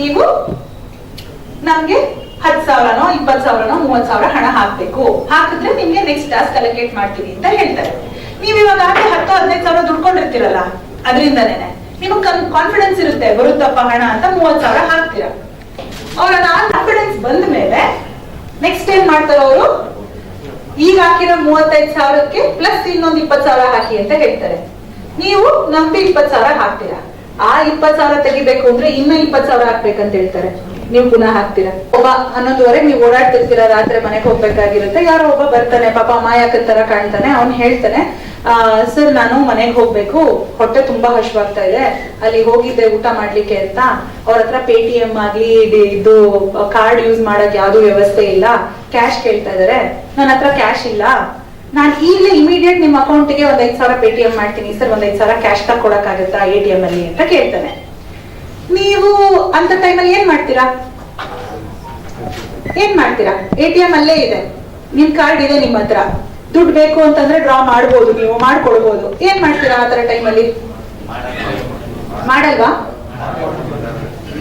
ನೀವು ನಮ್ಗೆ ಹತ್ತು ಸಾವಿರನೋ, ಇಪ್ಪತ್ತು ಸಾವಿರನೋ ಮೂವತ್ ಸಾವಿರ ಹಣ ಹಾಕ್ಬೇಕು. ಹಾಕಿದ್ರೆ ನಿಮ್ಗೆ ನೆಕ್ಸ್ಟ್ ಟಾಸ್ಕ್ ಅಲೋಕೇಟ್ ಮಾಡ್ತೀನಿ ಅಂತ ಹೇಳ್ತಾರೆ. ನೀವ್ ಇವಾಗ ಹತ್ತು, ಹದಿನೈದು ಸಾವಿರ ದುಡ್ಕೊಂಡಿರ್ತೀರಲ್ಲ ಅದರಿಂದನೇ ನಿಮಗೆ ಕಾನ್ಫಿಡೆನ್ಸ್ ಇರುತ್ತೆ, ಬರುತ್ತಪ್ಪ ಹಣ ಅಂತ ಮೂವತ್ ಸಾವಿರ ಹಾಕ್ತೀರಾ. ಅವ್ರ ಕಾನ್ಫಿಡೆನ್ಸ್ ಬಂದ ಮೇಲೆ ನೆಕ್ಸ್ಟ್ ಏನ್ ಮಾಡ್ತಾರೆ ಅವರು? ಈಗ ಹಾಕಿರೋ ಮೂವತ್ತೈದು ಸಾವಿರಕ್ಕೆ ಪ್ಲಸ್ ಇನ್ನೊಂದು ಇಪ್ಪತ್ತು ಸಾವಿರ ಹಾಕಿ ಅಂತ ಹೇಳ್ತಾರೆ. ನೀವು ನಂಬಿ ಇಪ್ಪತ್ತು ಸಾವಿರ ಹಾಕ್ತೀರಾ? ಆ ಇಪ್ಪತ್ತು ಸಾವಿರ ತೆಗಿಬೇಕು ಅಂದ್ರೆ ಇನ್ನ ಇಪ್ಪತ್ ಸಾವಿರ ಹಾಕ್ಬೇಕಂತ ಹೇಳ್ತಾರೆ. ನೀವು ಪುನಃ ಹಾಕ್ತೀರಾ? ಒಬ್ಬ ಹನ್ನೊಂದುವರೆಗೆ ನೀವು ಓಡಾಡ್ತಿರ್ತೀರಾ, ರಾತ್ರಿ ಮನೆಗೆ ಹೋಗ್ಬೇಕಾಗಿರುತ್ತೆ. ಯಾರೋ ಒಬ್ಬ ಬರ್ತಾನೆ, ಪಾಪ ಮಾಯಕನ್ ತರ ಕಾಣ್ತಾನೆ, ಅವ್ನ್ ಹೇಳ್ತಾನೆ ಸರ್, ನಾನು ಮನೆಗೆ ಹೋಗ್ಬೇಕು. ಹೊಟ್ಟೆ ತುಂಬಾ ಹಶ್ವಾಗ್ತಾ ಇದೆ. ಅಲ್ಲಿ ಹೋಗಿದ್ದೆ, ಊಟ ಮಾಡ್ಲಿಕ್ಕೆ ಅಂತ. ಅವ್ರ ಹತ್ರ ಪೇಟಿಎಂ ಆಗ್ಲಿ ಇದು, ಕಾರ್ಡ್ ಯೂಸ್ ಮಾಡಕ್ ಯಾವ್ದು ವ್ಯವಸ್ಥೆ ಇಲ್ಲ. ಕ್ಯಾಶ್ ಕೇಳ್ತಾ ಇದಾರೆ. ನನ್ನ ಹತ್ರ ಕ್ಯಾಶ್ ಇಲ್ಲ. ನಾನು ಈಗಲೇ ಇಮಿಡಿಯೇಟ್ ನಿಮ್ಮ ಅಕೌಂಟ್ಗೆ ಒಂದು ಐದು ಸಾವಿರ ಪೇಟಿಎಂ ಮಾಡ್ತೀನಿ ಸರ್ ಒಂದ್ ಐದು ಸಾವಿರ ಕ್ಯಾಶ್ ತಗೊಳಕ್ಕಾಗತ್ತಾ ಎ ಟಿ ಎಂ ಅಲ್ಲಿ ಅಂತ ಕೇಳ್ತಾನೆ. ನೀವು ಅಂತ ಟೈಮಲ್ಲಿ ಏನ್ ಮಾಡ್ತೀರಾ? ಏನ್ ಮಾಡ್ತೀರಾ? ಎ ಟಿ ಎಂ ಅಲ್ಲೇ ಇದೆ. ನಿಮ್ ಕಾರ್ಡ್ ಇದೆ ನಿಮ್ಮ ಹತ್ರ. ದುಡ್ಡು ಬೇಕು ಅಂತಂದ್ರೆ ಡ್ರಾ ಮಾಡ್ಬೋದು ನೀವು ಮಾಡ್ಕೊಳ್ಬಹುದು ಏನ್ ಮಾಡ್ತೀರಾ ಆ ತರ ಟೈಮಲ್ಲಿ ಮಾಡಲ್ವಾ?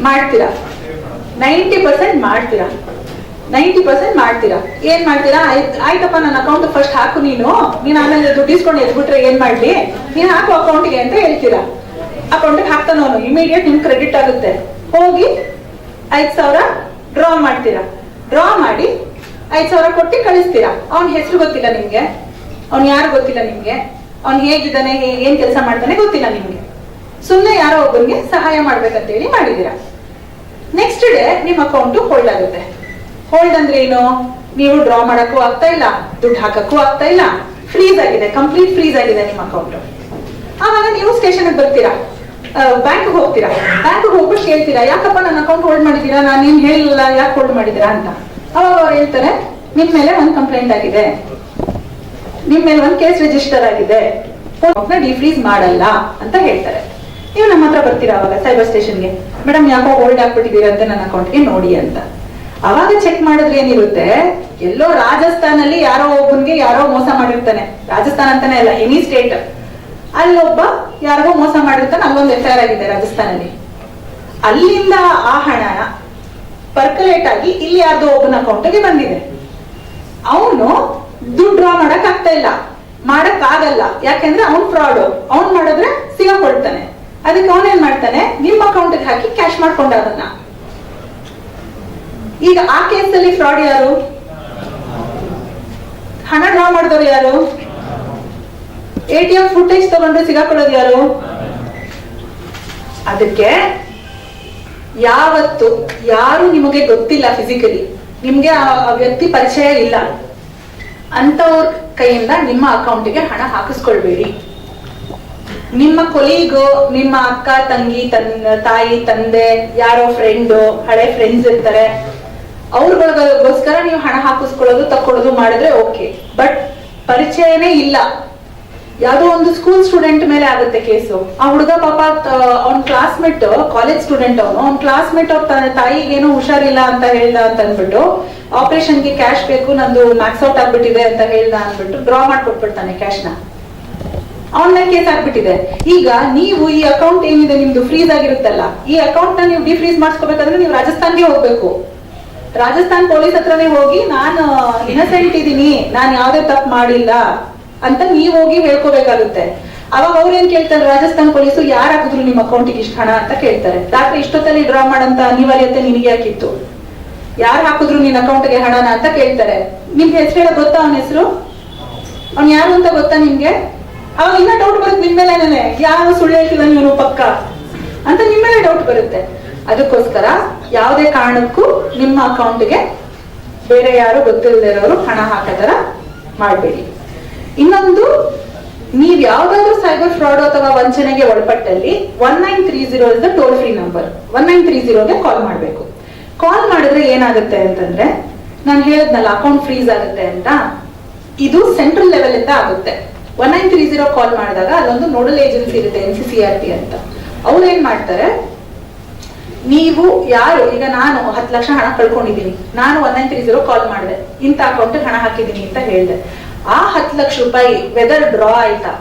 ಮಾಡ್ತೀರಾ? ನೈಂಟಿ ಪರ್ಸೆಂಟ್ ಮಾಡ್ತೀರಾ? ನೈಂಟಿ ಪರ್ಸೆಂಟ್ ಮಾಡ್ತೀರಾ. ಏನ್ ಮಾಡ್ತೀರಾ? ಆಯ್ತ್- ಆಯ್ತಪ್ಪ, ನನ್ನ ಅಕೌಂಟ್ ಫಸ್ಟ್ ಹಾಕು ನೀನು. ನೀನ್ ಆಮೇಲೆ ದುಡ್ಡು ಇಸ್ಕೊಂಡು ಎದ್ಬಿಟ್ರೆ ಏನ್ ಮಾಡ್ಲಿ? ನೀನ್ ಹಾಕು ಅಕೌಂಟ್ಗೆ ಅಂತ ಹೇಳ್ತೀರಾ. ಅಕೌಂಟ್ಗೆ ಹಾಕ್ತಾನ ಅವನು. ಇಮಿಡಿಯೇಟ್ ನಿಮ್ ಕ್ರೆಡಿಟ್ ಆಗುತ್ತೆ. ಹೋಗಿ ಐದ್ ಸಾವಿರ ಡ್ರಾ ಮಾಡ್ತೀರಾ. ಡ್ರಾ ಮಾಡಿ ಐದ್ ಸಾವಿರ ಕೊಟ್ಟು ಕಳಿಸ್ತೀರಾ. ಅವ್ನ ಹೆಸರು ಗೊತ್ತಿಲ್ಲ ನಿಮ್ಗೆ. ಅವ್ನ್ ಯಾರು ಗೊತ್ತಿಲ್ಲ ನಿಮ್ಗೆ. ಅವ್ನ್ ಹೇಗಿದ್ದಾನೆ ಏನ್ ಕೆಲಸ ಮಾಡ್ತಾನೆ ಗೊತ್ತಿಲ್ಲ ನಿಮ್ಗೆ. ಸುಮ್ನೆ ಯಾರೋ ಒಬ್ಬನಿಗೆ ಸಹಾಯ ಮಾಡ್ಬೇಕಂತ ಹೇಳಿ ಮಾಡಿದೀರಾ ನೆಕ್ಸ್ಟ್ ಡೇ ನಿಮ್ಮ ಅಕೌಂಟ್ ಹೋಲ್ಡ್ ಆಗುತ್ತೆ. ಹೋಲ್ಡ್ ಅಂದ್ರೆ ಏನು? ನೀವು ಡ್ರಾ ಮಾಡಕ್ಕೂ ಆಗ್ತಾ ಇಲ್ಲ, ದುಡ್ಡು ಹಾಕಕ್ಕೂ ಆಗ್ತಾ ಇಲ್ಲ. ಫ್ರೀಸ್ ಆಗಿದೆ ಕಂಪ್ಲೀಟ್ ಫ್ರೀಸ್ ಆಗಿದೆ ನಿಮ್ಮ ಅಕೌಂಟ್ ಆವಾಗ ನೀವು ಸ್ಟೇಷನ್ ಬರ್ತೀರಾ? ಬ್ಯಾಂಕ್ ಹೋಗ್ತೀರಾ? ಬ್ಯಾಂಕ್ ಹೋಗ್ಬಿಟ್ಟು ಕೇಳ್ತೀರಾ, ಯಾಕಪ್ಪ ನನ್ನ ಅಕೌಂಟ್ ಹೋಲ್ಡ್ ಮಾಡಿದೀರಾ ನಾನು ಏನ್ ಹೇಳಿಲ್ಲ, ಯಾಕೆ ಹೋಲ್ಡ್ ಮಾಡಿದೀರಾ ಅಂತ. ಅವಾಗ ಅವ್ರು ಹೇಳ್ತಾರೆ, ನಿಮ್ ಮೇಲೆ ಒಂದ್ ಕಂಪ್ಲೇಂಟ್ ಆಗಿದೆ. ನಿಮ್ ಮೇಲೆ ಒಂದ್ ಕೇಸ್ ರಿಜಿಸ್ಟರ್ ಆಗಿದೆ. ಡಿಫ್ರೀಸ್ ಮಾಡಲ್ಲ ಅಂತ ಹೇಳ್ತಾರೆ. ನೀವು ನಮ್ಮ ಹತ್ರ ಬರ್ತೀರಾ ಅವಾಗ ಸೈಬರ್ ಸ್ಟೇಷನ್ಗೆ ಮೇಡಮ್, ಯಾಕೋ ಹೋಲ್ಡ್ ಆಗ್ಬಿಟ್ಟಿದ್ದೀರಾ ಅಂತ ನನ್ನ ಅಕೌಂಟ್ಗೆ ನೋಡಿ ಅಂತ. ಅವಾಗ ಚೆಕ್ ಮಾಡಿದ್ರೆ ಏನಿರುತ್ತೆ? ಎಲ್ಲೋ ರಾಜಸ್ಥಾನಲ್ಲಿ ಯಾರೋ ಒಬ್ಬನ್ಗೆ ಯಾರೋ ಮೋಸ ಮಾಡಿರ್ತಾನೆ. ರಾಜಸ್ಥಾನ ಅಂತಾನೆ ಅಲ್ಲ ಎನಿ ಸ್ಟೇಟ್ ಅಲ್ಲೊಬ್ಬ ಯಾರಿಗೋ ಮೋಸ ಮಾಡಿರ್ತಾನೆ, ಅಲ್ಲೊಂದು ಎಫ್ ಆಗಿದೆ ರಾಜಸ್ಥಾನಲ್ಲಿ. ಅಲ್ಲಿಂದ ಆ ಹಣ ಪರ್ಕಲೇಟ್ ಆಗಿ ಇಲ್ಲಿ ಯಾರ್ದೋ ಒಬ್ಬನ ಅಕೌಂಟ್ಗೆ ಬಂದಿದೆ. ಅವನು ದುಡ್ಡು ಡ್ರಾ ಮಾಡಕ್ ಆಗ್ತಾ ಇಲ್ಲ. ಮಾಡಕ್ ಆಗಲ್ಲ ಯಾಕೆಂದ್ರೆ ಅವ್ನ್ ಫ್ರಾಡ್ ಅವ್ನ್ ಮಾಡಿದ್ರೆ ಸಿಗಾಕೊಳ್ತಾನೆ. ಅದಕ್ಕೆ ಅವನೇನ್ ಮಾಡ್ತಾನೆ? ನಿಮ್ಮ ಅಕೌಂಟ್ಗೆ ಹಾಕಿ ಕ್ಯಾಶ್ ಮಾಡ್ಕೊಂಡ ಅದನ್ನ ಈಗ ಆ ಕೇಸಲ್ಲಿ ಫ್ರಾಡ್ ಯಾರು? ಹಣ ಡ್ರಾ ಮಾಡಿದವರು ಯಾರು? ಎಟಿಎಂ ಫುಟೇಜ್ ತಗೊಂಡ್ರೆ ಸಿಗಾಕೊಳ್ಳೋದು ಯಾರು? ಅದಕ್ಕೆ ಯಾವತ್ತು ಯಾರು ನಿಮಗೆ ಗೊತ್ತಿಲ್ಲ ಫಿಸಿಕಲಿ ನಿಮ್ಗೆ ಆ ವ್ಯಕ್ತಿ ಪರಿಚಯ ಇಲ್ಲ. ಅಂತವ್ರ ಕೈಯಿಂದ ನಿಮ್ಮ ಅಕೌಂಟಿಗೆ ಹಣ ಹಾಕಿಸ್ಕೊಳ್ಬೇಡಿ. ನಿಮ್ಮ ಕೊಲೀಗು, ನಿಮ್ಮ ಅಕ್ಕ, ತಂಗಿ ತನ್ ತಾಯಿ, ತಂದೆ, ಯಾರೋ ಫ್ರೆಂಡು ಹಳೆ ಫ್ರೆಂಡ್ಸ್ ಇರ್ತಾರೆ. ಅವ್ರಗಳಿಗೋಸ್ಕರ ನೀವು ಹಣ ಹಾಕಿಸ್ಕೊಳ್ಳೋದು, ತಕ್ಕೊಳ್ಳೋದು ಮಾಡಿದ್ರೆ ಓಕೆ ಬಟ್ ಪರಿಚಯನೇ ಇಲ್ಲ. ಯಾವುದೋ ಒಂದು ಸ್ಕೂಲ್ ಸ್ಟೂಡೆಂಟ್ ಮೇಲೆ ಆಗುತ್ತೆ ಕೇಸು ಆ ಹುಡುಗ ಪಾಪ ಅವ್ನ ಕ್ಲಾಸ್ಮೇಟ್ ಕಾಲೇಜ್ ಸ್ಟೂಡೆಂಟ್ ಅವನು. ಅವ್ನ ಕ್ಲಾಸ್ಮೇಟ್ ಅವ್ರ ತನ್ನ ತಾಯಿಗೆ ಹುಷಾರಿಲ್ಲ ಅಂತ ಹೇಳ್ದ ಅಂತ ಅಂದ್ಬಿಟ್ಟು ಆಪರೇಷನ್ಗೆ ಕ್ಯಾಶ್ ಬೇಕು, ನಂದು ಮ್ಯಾಕ್ಸ್ ಔಟ್ ಆಗ್ಬಿಟ್ಟಿದೆ ಅಂತ ಹೇಳ್ದ ಅಂದ್ಬಿಟ್ಟು ಡ್ರಾ ಮಾಡ್ಕೊಟ್ಬಿಡ್ತಾನೆ ಕ್ಯಾಶ್ನ. ಆನ್ಲೈನ್ ಕೇಸ್ ಆಗ್ಬಿಟ್ಟಿದೆ. ಈಗ ನೀವು ಈ ಅಕೌಂಟ್ ಏನಿದೆ ನಿಮ್ದು ಫ್ರೀಸ್ ಆಗಿರುತ್ತಲ್ಲ, ಈ ಅಕೌಂಟ್ನ ನೀವು ಡಿಫ್ರೀಸ್ ಮಾಡಿಸ್ಕೋಬೇಕಂದ್ರೆ ನೀವು ರಾಜಸ್ಥಾನ್ಗೆ ಹೋಗ್ಬೇಕು. ರಾಜಸ್ಥಾನ್ ಪೊಲೀಸ್ ಹತ್ರನೇ ಹೋಗಿ ನಾನು ಇನಸೆಂಟ್ ಇದ್ದೀನಿ ನಾನು ಯಾವ್ದೇ ತಪ್ಪು ಮಾಡಿಲ್ಲ ಅಂತ ನೀವ್ ಹೋಗಿ ಹೇಳ್ಕೋಬೇಕಾಗುತ್ತೆ. ಅವಾಗ ಅವ್ರು ಏನ್ ಕೇಳ್ತಾರೆ, ರಾಜಸ್ಥಾನ್ ಪೊಲೀಸು ಯಾರು ಹಾಕಿದ್ರು ನಿಮ್ಮ ಅಕೌಂಟಿಗೆ ಇಷ್ಟು ಹಣ ಅಂತ ಕೇಳ್ತಾರೆ. ರಾತ್ರಿ ಇಷ್ಟೊತ್ತಲ್ಲಿ ಡ್ರಾ ಮಾಡಂತ ಅನಿವಾರ್ಯತೆ ನಿನಗೆ ಯಾಕಿತ್ತು? ಯಾರು ಹಾಕಿದ್ರು ನಿನ್ನ ಅಕೌಂಟ್ಗೆ ಹಣನ ಅಂತ ಕೇಳ್ತಾರೆ. ನಿಮ್ಗೆ ಹೆಸರು ಹೇಳ ಗೊತ್ತಾ ಅವನ ಹೆಸರು? ಅವ್ನು ಯಾರು ಅಂತ ಗೊತ್ತಾ ನಿಮ್ಗೆ? ಅವಾಗ ಇನ್ನ ಡೌಟ್ ಬರುತ್ತೆ ನಿಮ್ ಮೇಲೆ ಯಾವ ಸುಳ್ಳು ಹೇಳ್ತಿದ್ದಾನೆ ಇವನು ಪಕ್ಕ ಅಂತ ನಿಮ್ ಮೇಲೆ ಡೌಟ್ ಬರುತ್ತೆ. ಅದಕ್ಕೋಸ್ಕರ ಯಾವುದೇ ಕಾರಣಕ್ಕೂ ನಿಮ್ಮ ಅಕೌಂಟ್ಗೆ ಬೇರೆ ಯಾರು ಗೊತ್ತಿಲ್ಲದಿರೋರು ಹಣ ಹಾಕೋದರ ಮಾಡಬೇಡಿ. ಇನ್ನೊಂದು, ನೀವ್ ಯಾವ್ದಾದ್ರು ಸೈಬರ್ ಫ್ರಾಡ್ ಅಥವಾ ವಂಚನೆಗೆ ಒಳಪಟ್ಟಲ್ಲಿ one nine three zero is toll free number one nine three ಜೀರೋಗೆ call ಮಾಡಬೇಕು. ಕಾಲ್ ಮಾಡಿದ್ರೆ ಏನಾಗುತ್ತೆ ಅಂತಂದ್ರೆ, ನಾನು ಹೇಳಿದ್ನಲ್ಲ ಅಕೌಂಟ್ ಫ್ರೀಸ್ ಆಗುತ್ತೆ ಅಂತ. ಇದು ಸೆಂಟ್ರಲ್ ಲೆವೆಲ್ ಇಂದ ಆಗುತ್ತೆ. One nine three zero call ಮಾಡಿದಾಗ ಅಲ್ಲೊಂದು ನೋಡಲ್ ಏಜೆನ್ಸಿ ಇರುತ್ತೆ N C C R T ಅಂತ. ಅವ್ರು ಏನ್ ಮಾಡ್ತಾರೆ ನೀವು ಯಾರು? ಈಗ ನಾನು ಹತ್ತು ಲಕ್ಷ ಹಣ ಕಳ್ಕೊಂಡಿದ್ದೀನಿ. ನಾನು one nine three zero call ಮಾಡಿದೆ. ಇಂಥ ಅಕೌಂಟ್ ಹಣ ಹಾಕಿದ್ದೀನಿ ಅಂತ ಹೇಳಿದೆ. ಆ ಹತ್ತು ಲಕ್ಷ ರೂಪಾಯಿ ವೆದರ್ ಡ್ರಾ ಆಯ್ತಾ?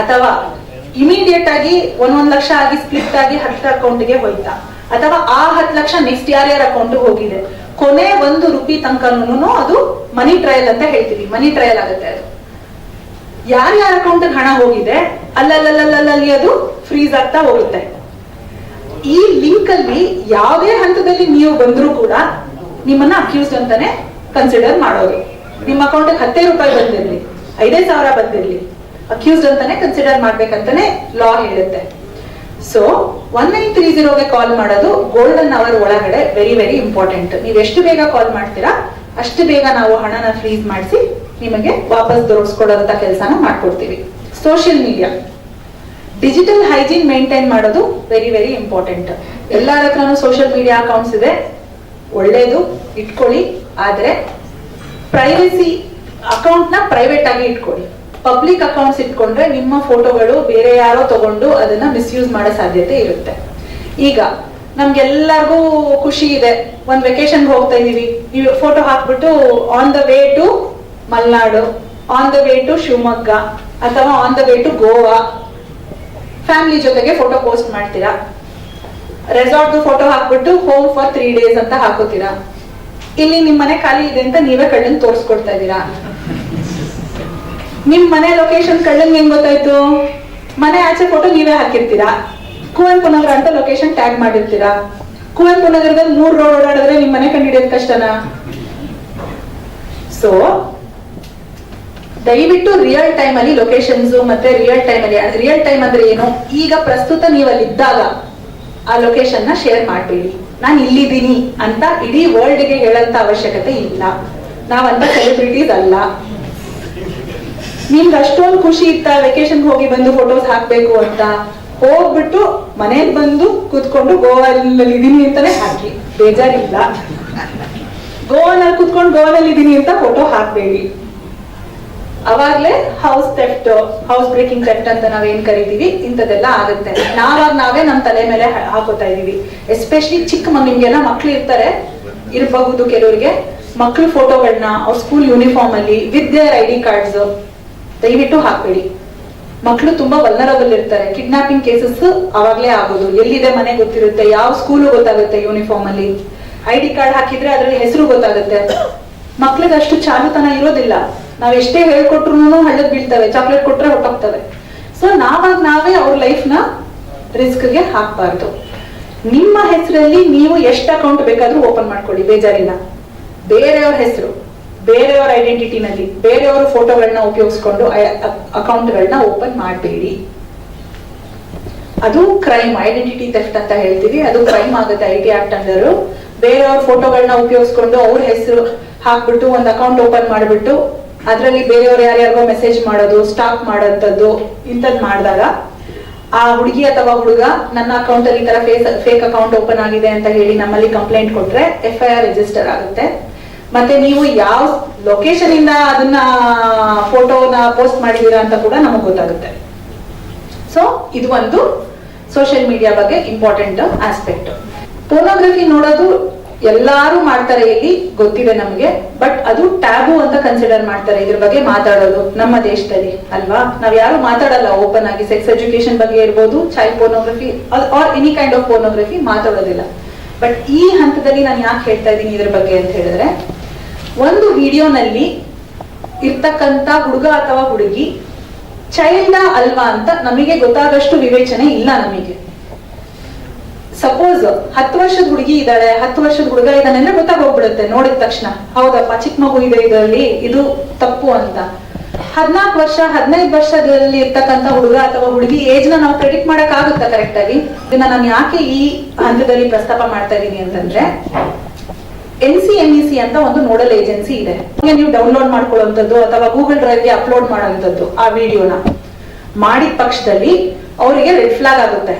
ಅಥವಾ ಇಮಿಡಿಯೇಟ್ ಆಗಿ ಒಂದೊಂದು ಲಕ್ಷ ಆಗಿ ಸ್ಪ್ಲಿಟ್ ಆಗಿ ಹತ್ತು ಅಕೌಂಟ್ಗೆ ಹೋಯ್ತಾ? ಅಥವಾ ಆ ಹತ್ತು ಲಕ್ಷ ನೆಕ್ಸ್ಟ್ ಯಾರ್ಯಾರ ಅಕೌಂಟ್ ಹೋಗಿದೆ? ಕೊನೆ ಒಂದು ರುಪಿ ತನಕನೂ ಅದು ಮನಿ ಟ್ರಯಲ್ ಅಂತ ಹೇಳ್ತೀವಿ. ಮನಿ ಟ್ರಯಲ್ ಆಗುತ್ತೆ ಅದು. ಯಾರ್ಯಾರ ಅಕೌಂಟ್ ಹಣ ಹೋಗಿದೆ? ಅಲ್ಲಲ್ಲಲ್ಲಲ್ಲಿ ಅದು ಫ್ರೀಸ್ ಆಗ್ತಾ ಹೋಗುತ್ತೆ. ಈ ಲಿಂಕ್ ಅಲ್ಲಿ ಯಾವುದೇ ಹಂತದಲ್ಲಿ ನೀವು ಬಂದ್ರೂ ಕೂಡ ನಿಮ್ಮನ್ನ ಅಕ್ಯೂಸ್ಡ್ ಅಂತಾನೆ ಕನ್ಸಿಡರ್ ಮಾಡೋದು. ನಿಮ್ಮ ಅಕೌಂಟ್ ಹತ್ತೇ ರೂಪಾಯಿ ಬಂದಿರ್ಲಿ, ಐದೇ ಸಾವಿರ ಬಂದಿರ್ಲಿ ಅಕ್ಯೂಸ್ಡ್ ಅಂತಾನೆ ಕನ್ಸಿಡರ್ ಮಾಡ್ಬೇಕಂತಾನೆ ಲಾ ಹೇಳುತ್ತೆ. ಸೊ ಒನ್ ನೈನ್ ತ್ರೀ ಜೀರೋಗೆ ಕಾಲ್ ಮಾಡೋದು ಗೋಲ್ಡನ್ ಅವರ್ ಒಳಗಡೆ ವೆರಿ ವೆರಿ ಇಂಪಾರ್ಟೆಂಟ್ ನೀವು ಎಷ್ಟು ಬೇಗ ಕಾಲ್ ಮಾಡ್ತೀರಾ, ಅಷ್ಟು ಬೇಗ ನಾವು ಹಣನ ಫ್ರೀಸ್ ಮಾಡಿಸಿ ನಿಮಗೆ ವಾಪಸ್ ದೊರಕಿಸ್ಕೊಡೋ ಕೆಲಸನ ಮಾಡ್ಕೊಡ್ತೀವಿ. Social media digital hygiene maintain ಮಾಡೋದು ವೆರಿ ವೆರಿ ಇಂಪಾರ್ಟೆಂಟ್ ಎಲ್ಲರ ಹತ್ರನೂ ಸೋಷಿಯಲ್ ಮೀಡಿಯಾ ಅಕೌಂಟ್ಸ್ ಇದೆ. ಒಳ್ಳೇದು ಇಟ್ಕೊಳ್ಳಿ. ಆದ್ರೆ ಪ್ರೈವಸಿ ಅಕೌಂಟ್ನ ಪ್ರೈವೇಟ್ ಆಗಿ ಇಟ್ಕೊಳ್ಳಿ. ಪಬ್ಲಿಕ್ ಅಕೌಂಟ್ಸ್ ಇಟ್ಕೊಂಡ್ರೆ ನಿಮ್ಮ ಫೋಟೋಗಳು ಬೇರೆ ಯಾರೋ ತಗೊಂಡು ಅದನ್ನ ಮಿಸ್ಯೂಸ್ ಮಾಡೋ ಸಾಧ್ಯತೆ ಇರುತ್ತೆ. ಈಗ ನಮ್ಗೆಲ್ಲರಿಗೂ ಖುಷಿ ಇದೆ. ಒಂದ್ ವೆಕೇಶನ್ ಹೋಗ್ತಾ ಇದೀವಿ. ನೀವು ಫೋಟೋ ಹಾಕ್ಬಿಟ್ಟು on the way to Malnad on the way to Shivamogga, ಅಥವಾ on the way to Goa family ಜೊತೆಗೆ ಫೋಟೋ ಪೋಸ್ಟ್ ಮಾಡ್ತೀರಾ? ರೆಸಾರ್ಟ್ ಫೋಟೋ ಹಾಕ್ಬಿಟ್ಟು ಹೋಮ್ ಫಾರ್ ತ್ರೀ ಡೇಸ್ ಅಂತ ಹಾಕೋತೀರಾ? ಇಲ್ಲಿ ನಿಮ್ ಮನೆ ಖಾಲಿ ಇದೆ ಅಂತ ನೀವೇ ಕಳ್ಳನ್ ತೋರಿಸ್ಕೊಡ್ತಾ ಇದ್ದೀರಾ? ನಿಮ್ ಮನೆ ಲೊಕೇಶನ್ ಕಳ್ಳನ್ ಹೆಂಗ್ ಗೊತ್ತಾಯ್ತು? ಮನೆ ಆಚೆ ಫೋಟೋ ನೀವೇ ಹಾಕಿರ್ತೀರಾ? ಕುವೆಂಪು ನಗರ ಅಂತ ಲೊಕೇಶನ್ ಟ್ಯಾಗ್ ಮಾಡಿರ್ತೀರಾ? ಕುವೆಂಪು ನಗರದಲ್ಲಿ ಮೂರ್ ರೋಡ್ ಓಡಾಡಿದ್ರೆ ನಿಮ್ ಮನೆ ಕಂಡಿಡಿಯೋದ್ ಕಷ್ಟನಾ? ಸೊ ದಯವಿಟ್ಟು ರಿಯಲ್ ಟೈಮ್ ಅಲ್ಲಿ ಲೊಕೇಶನ್ಸ್ ಮತ್ತೆ ರಿಯಲ್ ಟೈಮ್ ಅಲ್ಲಿ ರಿಯಲ್ ಟೈಮ್ ಅಂದ್ರೆ ಏನು? ಈಗ ಪ್ರಸ್ತುತ ನೀವು ಅಲ್ಲಿ ಇದ್ದಾಗ ಆ ಲೊಕೇಶನ್ನ ಶೇರ್ ಮಾಡಬೇಡಿ. ನಾನು ಇಲ್ಲಿದ್ದೀನಿ ಅಂತ ಇಡೀ ವರ್ಲ್ಡ್ಗೆ ಹೇಳಂತ ಅವಶ್ಯಕತೆ ಇಲ್ಲ. ನಾವಂತ ಸೆಲೆಬ್ರಿಟೀಸ್ ಅಲ್ಲ. ನಿಮ್ಗೆ ಅಷ್ಟೊಂದು ಖುಷಿ ಇತ್ತ ವೆಕೇಶನ್ ಹೋಗಿ ಬಂದು ಫೋಟೋಸ್ ಹಾಕ್ಬೇಕು ಅಂತ? ಹೋಗ್ಬಿಟ್ಟು ಮನೇಲಿ ಬಂದು ಕೂತ್ಕೊಂಡು ಗೋವಾದಲ್ಲಿ ಇದೀನಿ ಅಂತಾನೆ ಹಾಕಿ. ಬೇಜಾರಿಲ್ಲ. ಗೋವಾನಲ್ಲಿ ಕೂತ್ಕೊಂಡು ಗೋವಾದಲ್ಲಿ ಇದೀನಿ ಅಂತ ಫೋಟೋ ಹಾಕ್ಬೇಡಿ. ಅವಾಗ್ಲೇ house theft house breaking theft ಅಂತ ನಾವೇನ್ ಕರಿತೀವಿ? ಇಂಥದ್ದೆಲ್ಲ ಆಗುತ್ತೆ. ನಾವಾಗ ನಾವೇ ನಮ್ ತಲೆ ಮೇಲೆ ಹಾಕೋತಾ ಇದೀವಿ. ಎಸ್ಪೆಷಲಿ ಚಿಕ್ಕ ಮಗ್ ನಿಮ್ಗೆಲ್ಲ ಮಕ್ಳು ಇರ್ತಾರೆ. ಇರಬಹುದು ಕೆಲವರಿಗೆ. ಮಕ್ಳು ಫೋಟೋಗಳನ್ನ ಅವ್ರ ಸ್ಕೂಲ್ ಯೂನಿಫಾರ್ಮ್ ಅಲ್ಲಿ with their I D cards ದಯವಿಟ್ಟು ಹಾಕ್ಬೇಡಿ. ಮಕ್ಕಳು ತುಂಬಾ ವಲ್ನರಬಲ್ ಇರ್ತಾರೆ. ಕಿಡ್ನಾಪಿಂಗ್ ಕೇಸಸ್ ಅವಾಗ್ಲೇ ಆಗೋದು. ಎಲ್ಲಿದೆ ಮನೆ ಗೊತ್ತಿರುತ್ತೆ? ಯಾವ ಸ್ಕೂಲು ಗೊತ್ತಾಗುತ್ತೆ ಯೂನಿಫಾರ್ಮ್ ಅಲ್ಲಿ? ಐ ಡಿ ಕಾರ್ಡ್ ಹಾಕಿದ್ರೆ ಅದ್ರಲ್ಲಿ ಹೆಸರು ಗೊತ್ತಾಗುತ್ತೆ. ಮಕ್ಳಿಗೆ ಅಷ್ಟು ಚಾಲುತನ ಇರೋದಿಲ್ಲ. ನಾವ್ ಎಷ್ಟೇ ಹೇಳ್ಕೊಟ್ರು ಹಳ್ಳದ್ ಬೀಳ್ತವೆ ಚಾಕ್ಲೇಟ್ ಕೊಟ್ರೆ ಹೊಟ್ಟೋಗ್ತವೆ ಸೊ ನಾವಾಗ ನಾವೇ ಅವ್ರ ಲೈಫ್ನ ರಿಸ್ಕ್ಗೆ ಹಾಕ್ಬಾರ್ದು. ನಿಮ್ಮ ಹೆಸರಲ್ಲಿ ನೀವು ಎಷ್ಟು ಅಕೌಂಟ್ ಬೇಕಾದ್ರೂ ಓಪನ್ ಮಾಡ್ಕೊಳ್ಳಿ, ಬೇಜಾರಿಲ್ಲ. ಬೇರೆಯವ್ರ ಹೆಸರು, ಬೇರೆಯವ್ರ ಐಡೆಂಟಿಟಿನಲ್ಲಿ ಬೇರೆಯವ್ರ ಫೋಟೋಗಳನ್ನ ಉಪಯೋಗಿಸ್ಕೊಂಡು ಅಕೌಂಟ್ಗಳನ್ನ ಓಪನ್ ಮಾಡಬೇಡಿ. ಅದು ಕ್ರೈಮ್ ಐಡೆಂಟಿಟಿ ಥೆಫ್ಟ್ ಅಂತ ಹೇಳ್ತೀವಿ. ಅದು ಕ್ರೈಮ್ ಆಗುತ್ತೆ ಐ ಟಿ ಆಕ್ಟ್ ಅಂಡರು ಬೇರೆಯವ್ರ ಫೋಟೋಗಳನ್ನ ಉಪಯೋಗಿಸ್ಕೊಂಡು ಅವ್ರ ಹೆಸರು ಹಾಕ್ಬಿಟ್ಟು ಒಂದು ಅಕೌಂಟ್ ಓಪನ್ ಮಾಡಿಬಿಟ್ಟು ಅದರಲ್ಲಿ ಬೇರೆಯವ್ರು ಯಾರ್ಯಾರಿಗೋ ಮೆಸೇಜ್ ಮಾಡೋದು ಸ್ಟಾಕ್ ಮಾಡೋಂಥದ್ದು ಇಂಥದ್ದು ಮಾಡಿದಾಗ ಆ ಹುಡುಗಿ ಅಥವಾ ಹುಡುಗ ನನ್ನ ಅಕೌಂಟ್ ಅಲ್ಲಿ ತರ ಫೇಸ್ ಫೇಕ್ ಅಕೌಂಟ್ ಓಪನ್ ಆಗಿದೆ ಅಂತ ಹೇಳಿ ನಮ್ಮಲ್ಲಿ ಕಂಪ್ಲೇಂಟ್ ಕೊಟ್ರೆ ಎಫ್ ಐ ಆರ್ ರಿಜಿಸ್ಟರ್ ಆಗುತ್ತೆ. ಮತ್ತೆ ನೀವು ಯಾವ ಲೊಕೇಶನ್ ಇಂದ ಅದನ್ನ ಫೋಟೋನ ಪೋಸ್ಟ್ ಮಾಡಿದೀರಾ ಅಂತ ಕೂಡ ನಮಗೆ ಗೊತ್ತಾಗುತ್ತೆ. ಸೊ ಇದು ಒಂದು ಸೋಷಿಯಲ್ ಮೀಡಿಯಾ ಬಗ್ಗೆ ಇಂಪಾರ್ಟೆಂಟ್ ಆಸ್ಪೆಕ್ಟ್ ಪೋರ್ನೋಗ್ರಫಿ ನೋಡೋದು ಎಲ್ಲಾರು ಮಾಡ್ತಾರೆ ಇಲ್ಲಿ, ಗೊತ್ತಿದೆ ನಮಗೆ. ಬಟ್ ಅದು ಟ್ಯಾಬು ಅಂತ ಕನ್ಸಿಡರ್ ಮಾಡ್ತಾರೆ ಇದ್ರ ಬಗ್ಗೆ ಮಾತಾಡೋದು ನಮ್ಮ ದೇಶದಲ್ಲಿ, ಅಲ್ವಾ? ನಾವ್ ಯಾರು ಮಾತಾಡಲ್ಲ ಓಪನ್ ಆಗಿ ಸೆಕ್ಸ್ ಎಜುಕೇಶನ್ ಬಗ್ಗೆ ಇರ್ಬೋದು child pornography or any kind of pornography ಮಾತಾಡೋದಿಲ್ಲ. ಬಟ್ ಈ ಹಂತದಲ್ಲಿ ನಾನು ಯಾಕೆ ಹೇಳ್ತಾ ಇದ್ದೀನಿ ಇದ್ರ ಬಗ್ಗೆ ಅಂತ ಹೇಳಿದ್ರೆ, ಒಂದು ವಿಡಿಯೋನಲ್ಲಿ ಇರ್ತಕ್ಕಂತ ಹುಡುಗ ಅಥವಾ ಹುಡುಗಿ ಚೈಲ್ಡ ಅಲ್ವಾ ಅಂತ ನಮಗೆ ಗೊತ್ತಾದಷ್ಟು ವಿವೇಚನೆ ಇಲ್ಲ ನಮಗೆ. ಸಪೋಸ್ ಹತ್ತು ವರ್ಷದ ಹುಡುಗಿ ಇದ್ದಾಳೆ, ಹತ್ತು ವರ್ಷದ ಹುಡುಗ ಇದ್ದಾನೆ ಅಂದ್ರೆ ಗೊತ್ತಾಗೋಗ್ಬಿಡುತ್ತೆ, ನೋಡಿದ ತಕ್ಷಣ. ಹೌದಪ್ಪ, ಚಿಕ್ಕ ಮಗು ಇದೆ ಇದರಲ್ಲಿ, ಇದು ತಪ್ಪು ಅಂತ. ಹದ್ನಾಲ್ಕು ವರ್ಷ, ಹದಿನೈದು ವರ್ಷದಲ್ಲಿ ಇರ್ತಕ್ಕಂಥ ಹುಡುಗ ಅಥವಾ ಹುಡುಗಿ ಏಜ್ನ ನಾವು ಪ್ರೆಡಿಕ್ಟ್ ಮಾಡಕ್ ಆಗುತ್ತಾ ಕರೆಕ್ಟ್ ಆಗಿ? ಇದನ್ನ ನಾನು ಯಾಕೆ ಈ ಹಂತದಲ್ಲಿ ಪ್ರಸ್ತಾಪ ಮಾಡ್ತಾ ಇದ್ದೀನಿ ಅಂತಂದ್ರೆ N C M E C ಅಂತ ಒಂದು ನೋಡಲ್ ಏಜೆನ್ಸಿ ಇದೆ. ನೀವು ಡೌನ್ಲೋಡ್ ಮಾಡ್ಕೊಳ್ಳುವಂಥದ್ದು ಅಥವಾ ಗೂಗಲ್ ಡ್ರೈವ್ಗೆ ಅಪ್ಲೋಡ್ ಮಾಡುವಂಥದ್ದು ಆ ವಿಡಿಯೋನ ಮಾಡಿದ ಪಕ್ಷದಲ್ಲಿ ಅವರಿಗೆ ರೆಡ್ ಫ್ಲಾಗ್ ಆಗುತ್ತೆ.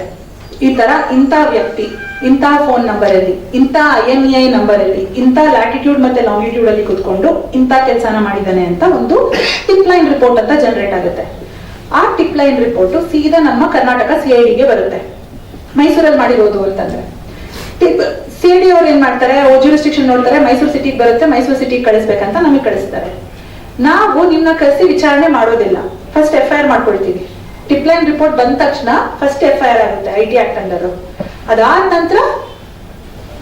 ಈ ತರ ಇಂಥ ವ್ಯಕ್ತಿ. ಇಂಥ ಫೋನ್ ನಂಬರ್ ಅಲ್ಲಿ, ಇಂಥ ಐ ಎಂ ಐ ನಂಬರ್ ಅಲ್ಲಿ, ಇಂಥ ಲ್ಯಾಟಿಟ್ಯೂಡ್ ಮತ್ತೆ ಲಾಂಗಿಟ್ಯೂಡ್ ಅಲ್ಲಿ ಕುತ್ಕೊಂಡು ಇಂಥ ಕೆಲಸನ ಮಾಡಿದ್ದಾನೆ ಅಂತ ಒಂದು ಟಿಪ್ ಲೈನ್ ರಿಪೋರ್ಟ್ ಅಂತ ಜನರೇಟ್ ಆಗುತ್ತೆ. ಆ ಟಿಪ್ ಲೈನ್ ರಿಪೋರ್ಟ್ ಸೀದಾ ನಮ್ಮ ಕರ್ನಾಟಕ ಸಿ ಐ ಡಿಗೆ ಬರುತ್ತೆ. ಮೈಸೂರಲ್ಲಿ ಮಾಡಿರೋದು ಅಂತಂದ್ರೆ. ಸಿ ಐ ಡಿ ಅವ್ರು ಏನ್ ಮಾಡ್ತಾರೆ ಜೂರಿಸ್ಟಿಕ್ಷನ್ ನೋಡ್ತಾರೆ, ಮೈಸೂರು ಸಿಟಿಗೆ ಬರುತ್ತೆ, ಮೈಸೂರು ಸಿಟಿಗೆ ಕಳಿಸ್ಬೇಕಂತ ನಮಗೆ ಕಳಿಸ್ತಾರೆ. ನಾವು ನಿಮ್ನ ಕರೆಸಿ ವಿಚಾರಣೆ ಮಾಡೋದಿಲ್ಲ. ಫಸ್ಟ್ ಎಫ್ ಐ ಆರ್ ಮಾಡ್ಕೊಳ್ತೀವಿ. ಟಿಪ್ ಲೈನ್ ರಿಪೋರ್ಟ್ ಬಂದ ತಕ್ಷಣ ಫಸ್ಟ್ ಎಫ್ ಐ ಆರ್ ಆಗುತ್ತೆ ಐ ಟಿ ಆಕ್ಟ್ ಅಂಡರ್ ಅದಾದ ನಂತರ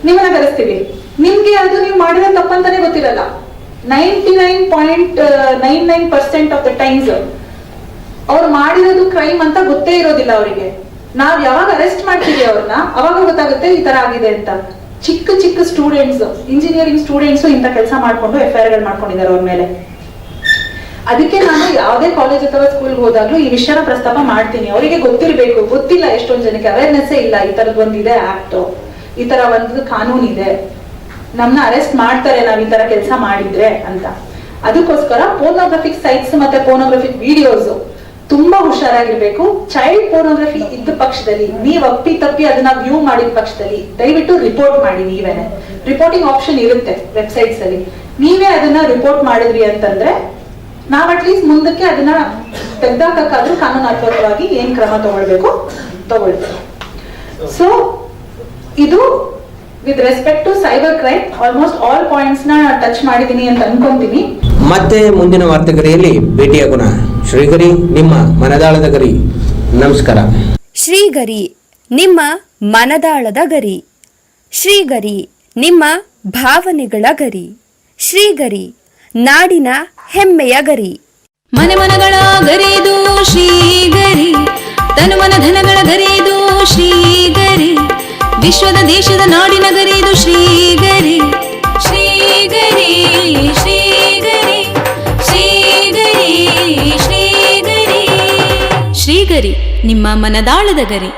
ನಿಮ್ಮನ್ನ ಕರೆಸ್ತೀವಿ. ನಿಮ್ಗೆ ಅದು ನೀವು ಮಾಡಿರೋ ತಪ್ಪಂತಾನೆ ಗೊತ್ತಿರಲ್ಲ. Ninety nine point nine nine percent of the times ಅವ್ರು ಮಾಡಿರೋದು ಕ್ರೈಮ್ ಅಂತ ಗೊತ್ತೇ ಇರೋದಿಲ್ಲ ಅವರಿಗೆ. ನಾವ್ ಯಾವಾಗ ಅರೆಸ್ಟ್ ಮಾಡ್ತೀವಿ ಅವ್ರನ್ನ, ಅವಾಗ ಗೊತ್ತಾಗುತ್ತೆ ಈ ತರ ಆಗಿದೆ ಅಂತ. ಚಿಕ್ಕ ಚಿಕ್ಕ ಸ್ಟೂಡೆಂಟ್ಸ್ ಇಂಜಿನಿಯರಿಂಗ್ ಸ್ಟೂಡೆಂಟ್ಸ್ ಇಂಥ ಕೆಲಸ ಮಾಡ್ಕೊಂಡು ಎಫ್ ಐ ಆರ್ ಮಾಡ್ಕೊಂಡಿದ್ದಾರೆ ಅವ್ರ ಮೇಲೆ. ಅದಕ್ಕೆ ನಾನು ಯಾವುದೇ ಕಾಲೇಜ್ ಅಥವಾ ಸ್ಕೂಲ್ಗೆ ಹೋದಾಗ್ಲೂ ಈ ವಿಷಯನ ಪ್ರಸ್ತಾಪ ಮಾಡ್ತೀನಿ. ಅವರಿಗೆ ಗೊತ್ತಿರಬೇಕು, ಗೊತ್ತಿಲ್ಲ ಎಷ್ಟೊಂದು ಜನಕ್ಕೆ. ಅವೇರ್ನೆಸ್ ಇಲ್ಲ, ಈ ತರದ್ ಒಂದಿದೆ ಆಕ್ಟ್ ಈ ತರ ಒಂದು ಕಾನೂನ್ ಇದೆ. ನಮ್ನ ಅರೆಸ್ಟ್ ಮಾಡ್ತಾರೆ, ನಾವ್ ಈ ತರ ಕೆಲಸ ಮಾಡಿದ್ರೆ ಅಂತ. ಅದಕ್ಕೋಸ್ಕರ ಪೋರ್ನೋಗ್ರಫಿಕ್ ಸೈಟ್ಸ್ ಮತ್ತೆ ಪೋರ್ನೋಗ್ರಫಿಕ್ ವಿಡಿಯೋಸ್ ತುಂಬಾ ಹುಷಾರಾಗಿರ್ಬೇಕು. ಚೈಲ್ಡ್ ಪೋರ್ನೋಗ್ರಫಿ ಇದ್ದ ಪಕ್ಷದಲ್ಲಿ, ನೀವ್ ಅಪ್ಪಿ ತಪ್ಪಿ ಅದನ್ನ ವ್ಯೂ ಮಾಡಿದ ಪಕ್ಷದಲ್ಲಿ, ದಯವಿಟ್ಟು ರಿಪೋರ್ಟ್ ಮಾಡಿ ನೀವೇನೆ. ರಿಪೋರ್ಟಿಂಗ್ ಆಪ್ಷನ್ ಇರುತ್ತೆ ವೆಬ್ಸೈಟ್ಸ್ ಅಲ್ಲಿ. ನೀವೇ ಅದನ್ನ ರಿಪೋರ್ಟ್ ಮಾಡಿದ್ರಿ ಅಂತಂದ್ರೆ ನಾವ್ ಅಟ್ಲೀಸ್ಟ್ ಮುಂದಕ್ಕೆ ಅದನ್ನ ತೆಗ್ದಾಕಾದ್ರೂ ಕಾನೂನಾತ್ಮಕವಾಗಿ ಏನ್ ಕ್ರಮ ತಗೊಳ್ಬೇಕು? ತಗೊಳ್ಬೇಕು. ಸೊ ಇದು with respect to cyber crime almost all ಪಾಯಿಂಟ್ಸ್ನ touch ಮಾಡಿದೀನಿ ಅಂತ ಅನ್ಕೊಂತೀನಿ. ಮತ್ತೆ ಮುಂದಿನ ವಾರ್ತೆಗರಿಯಲ್ಲಿ ಭೇಟಿಯಾಗೋಣ ಶ್ರೀಗರಿ ನಿಮ್ಮ ಮನದಾಳದ ಗರಿ. ನಮಸ್ಕಾರ. ಶ್ರೀಗರಿ ನಿಮ್ಮ ಮನದಾಳದ ಗರಿ. ಶ್ರೀಗರಿ ನಿಮ್ಮ ಭಾವನೆಗಳ ಗರಿ. ಶ್ರೀಗರಿ ನಾಡಿನ ಹೆಮ್ಮೆಯ ಗರಿ. ಮನೆ ಮನಗಳ ಗರಿದು ಶ್ರೀಗರಿ ತನು ಮನ ಧನಗಳ ಗರಿದು ಶ್ರೀಗರಿ ವಿಶ್ವದ ದೇಶದ ನಾಡಿನ ಗರಿದು ಶ್ರೀಗರಿ ಶ್ರೀಗರಿ ಶ್ರೀಗರಿ ಶ್ರೀಗರಿ ಶ್ರೀಗರಿ ನಿಮ್ಮ ಮನದಾಳದ ಗರಿ.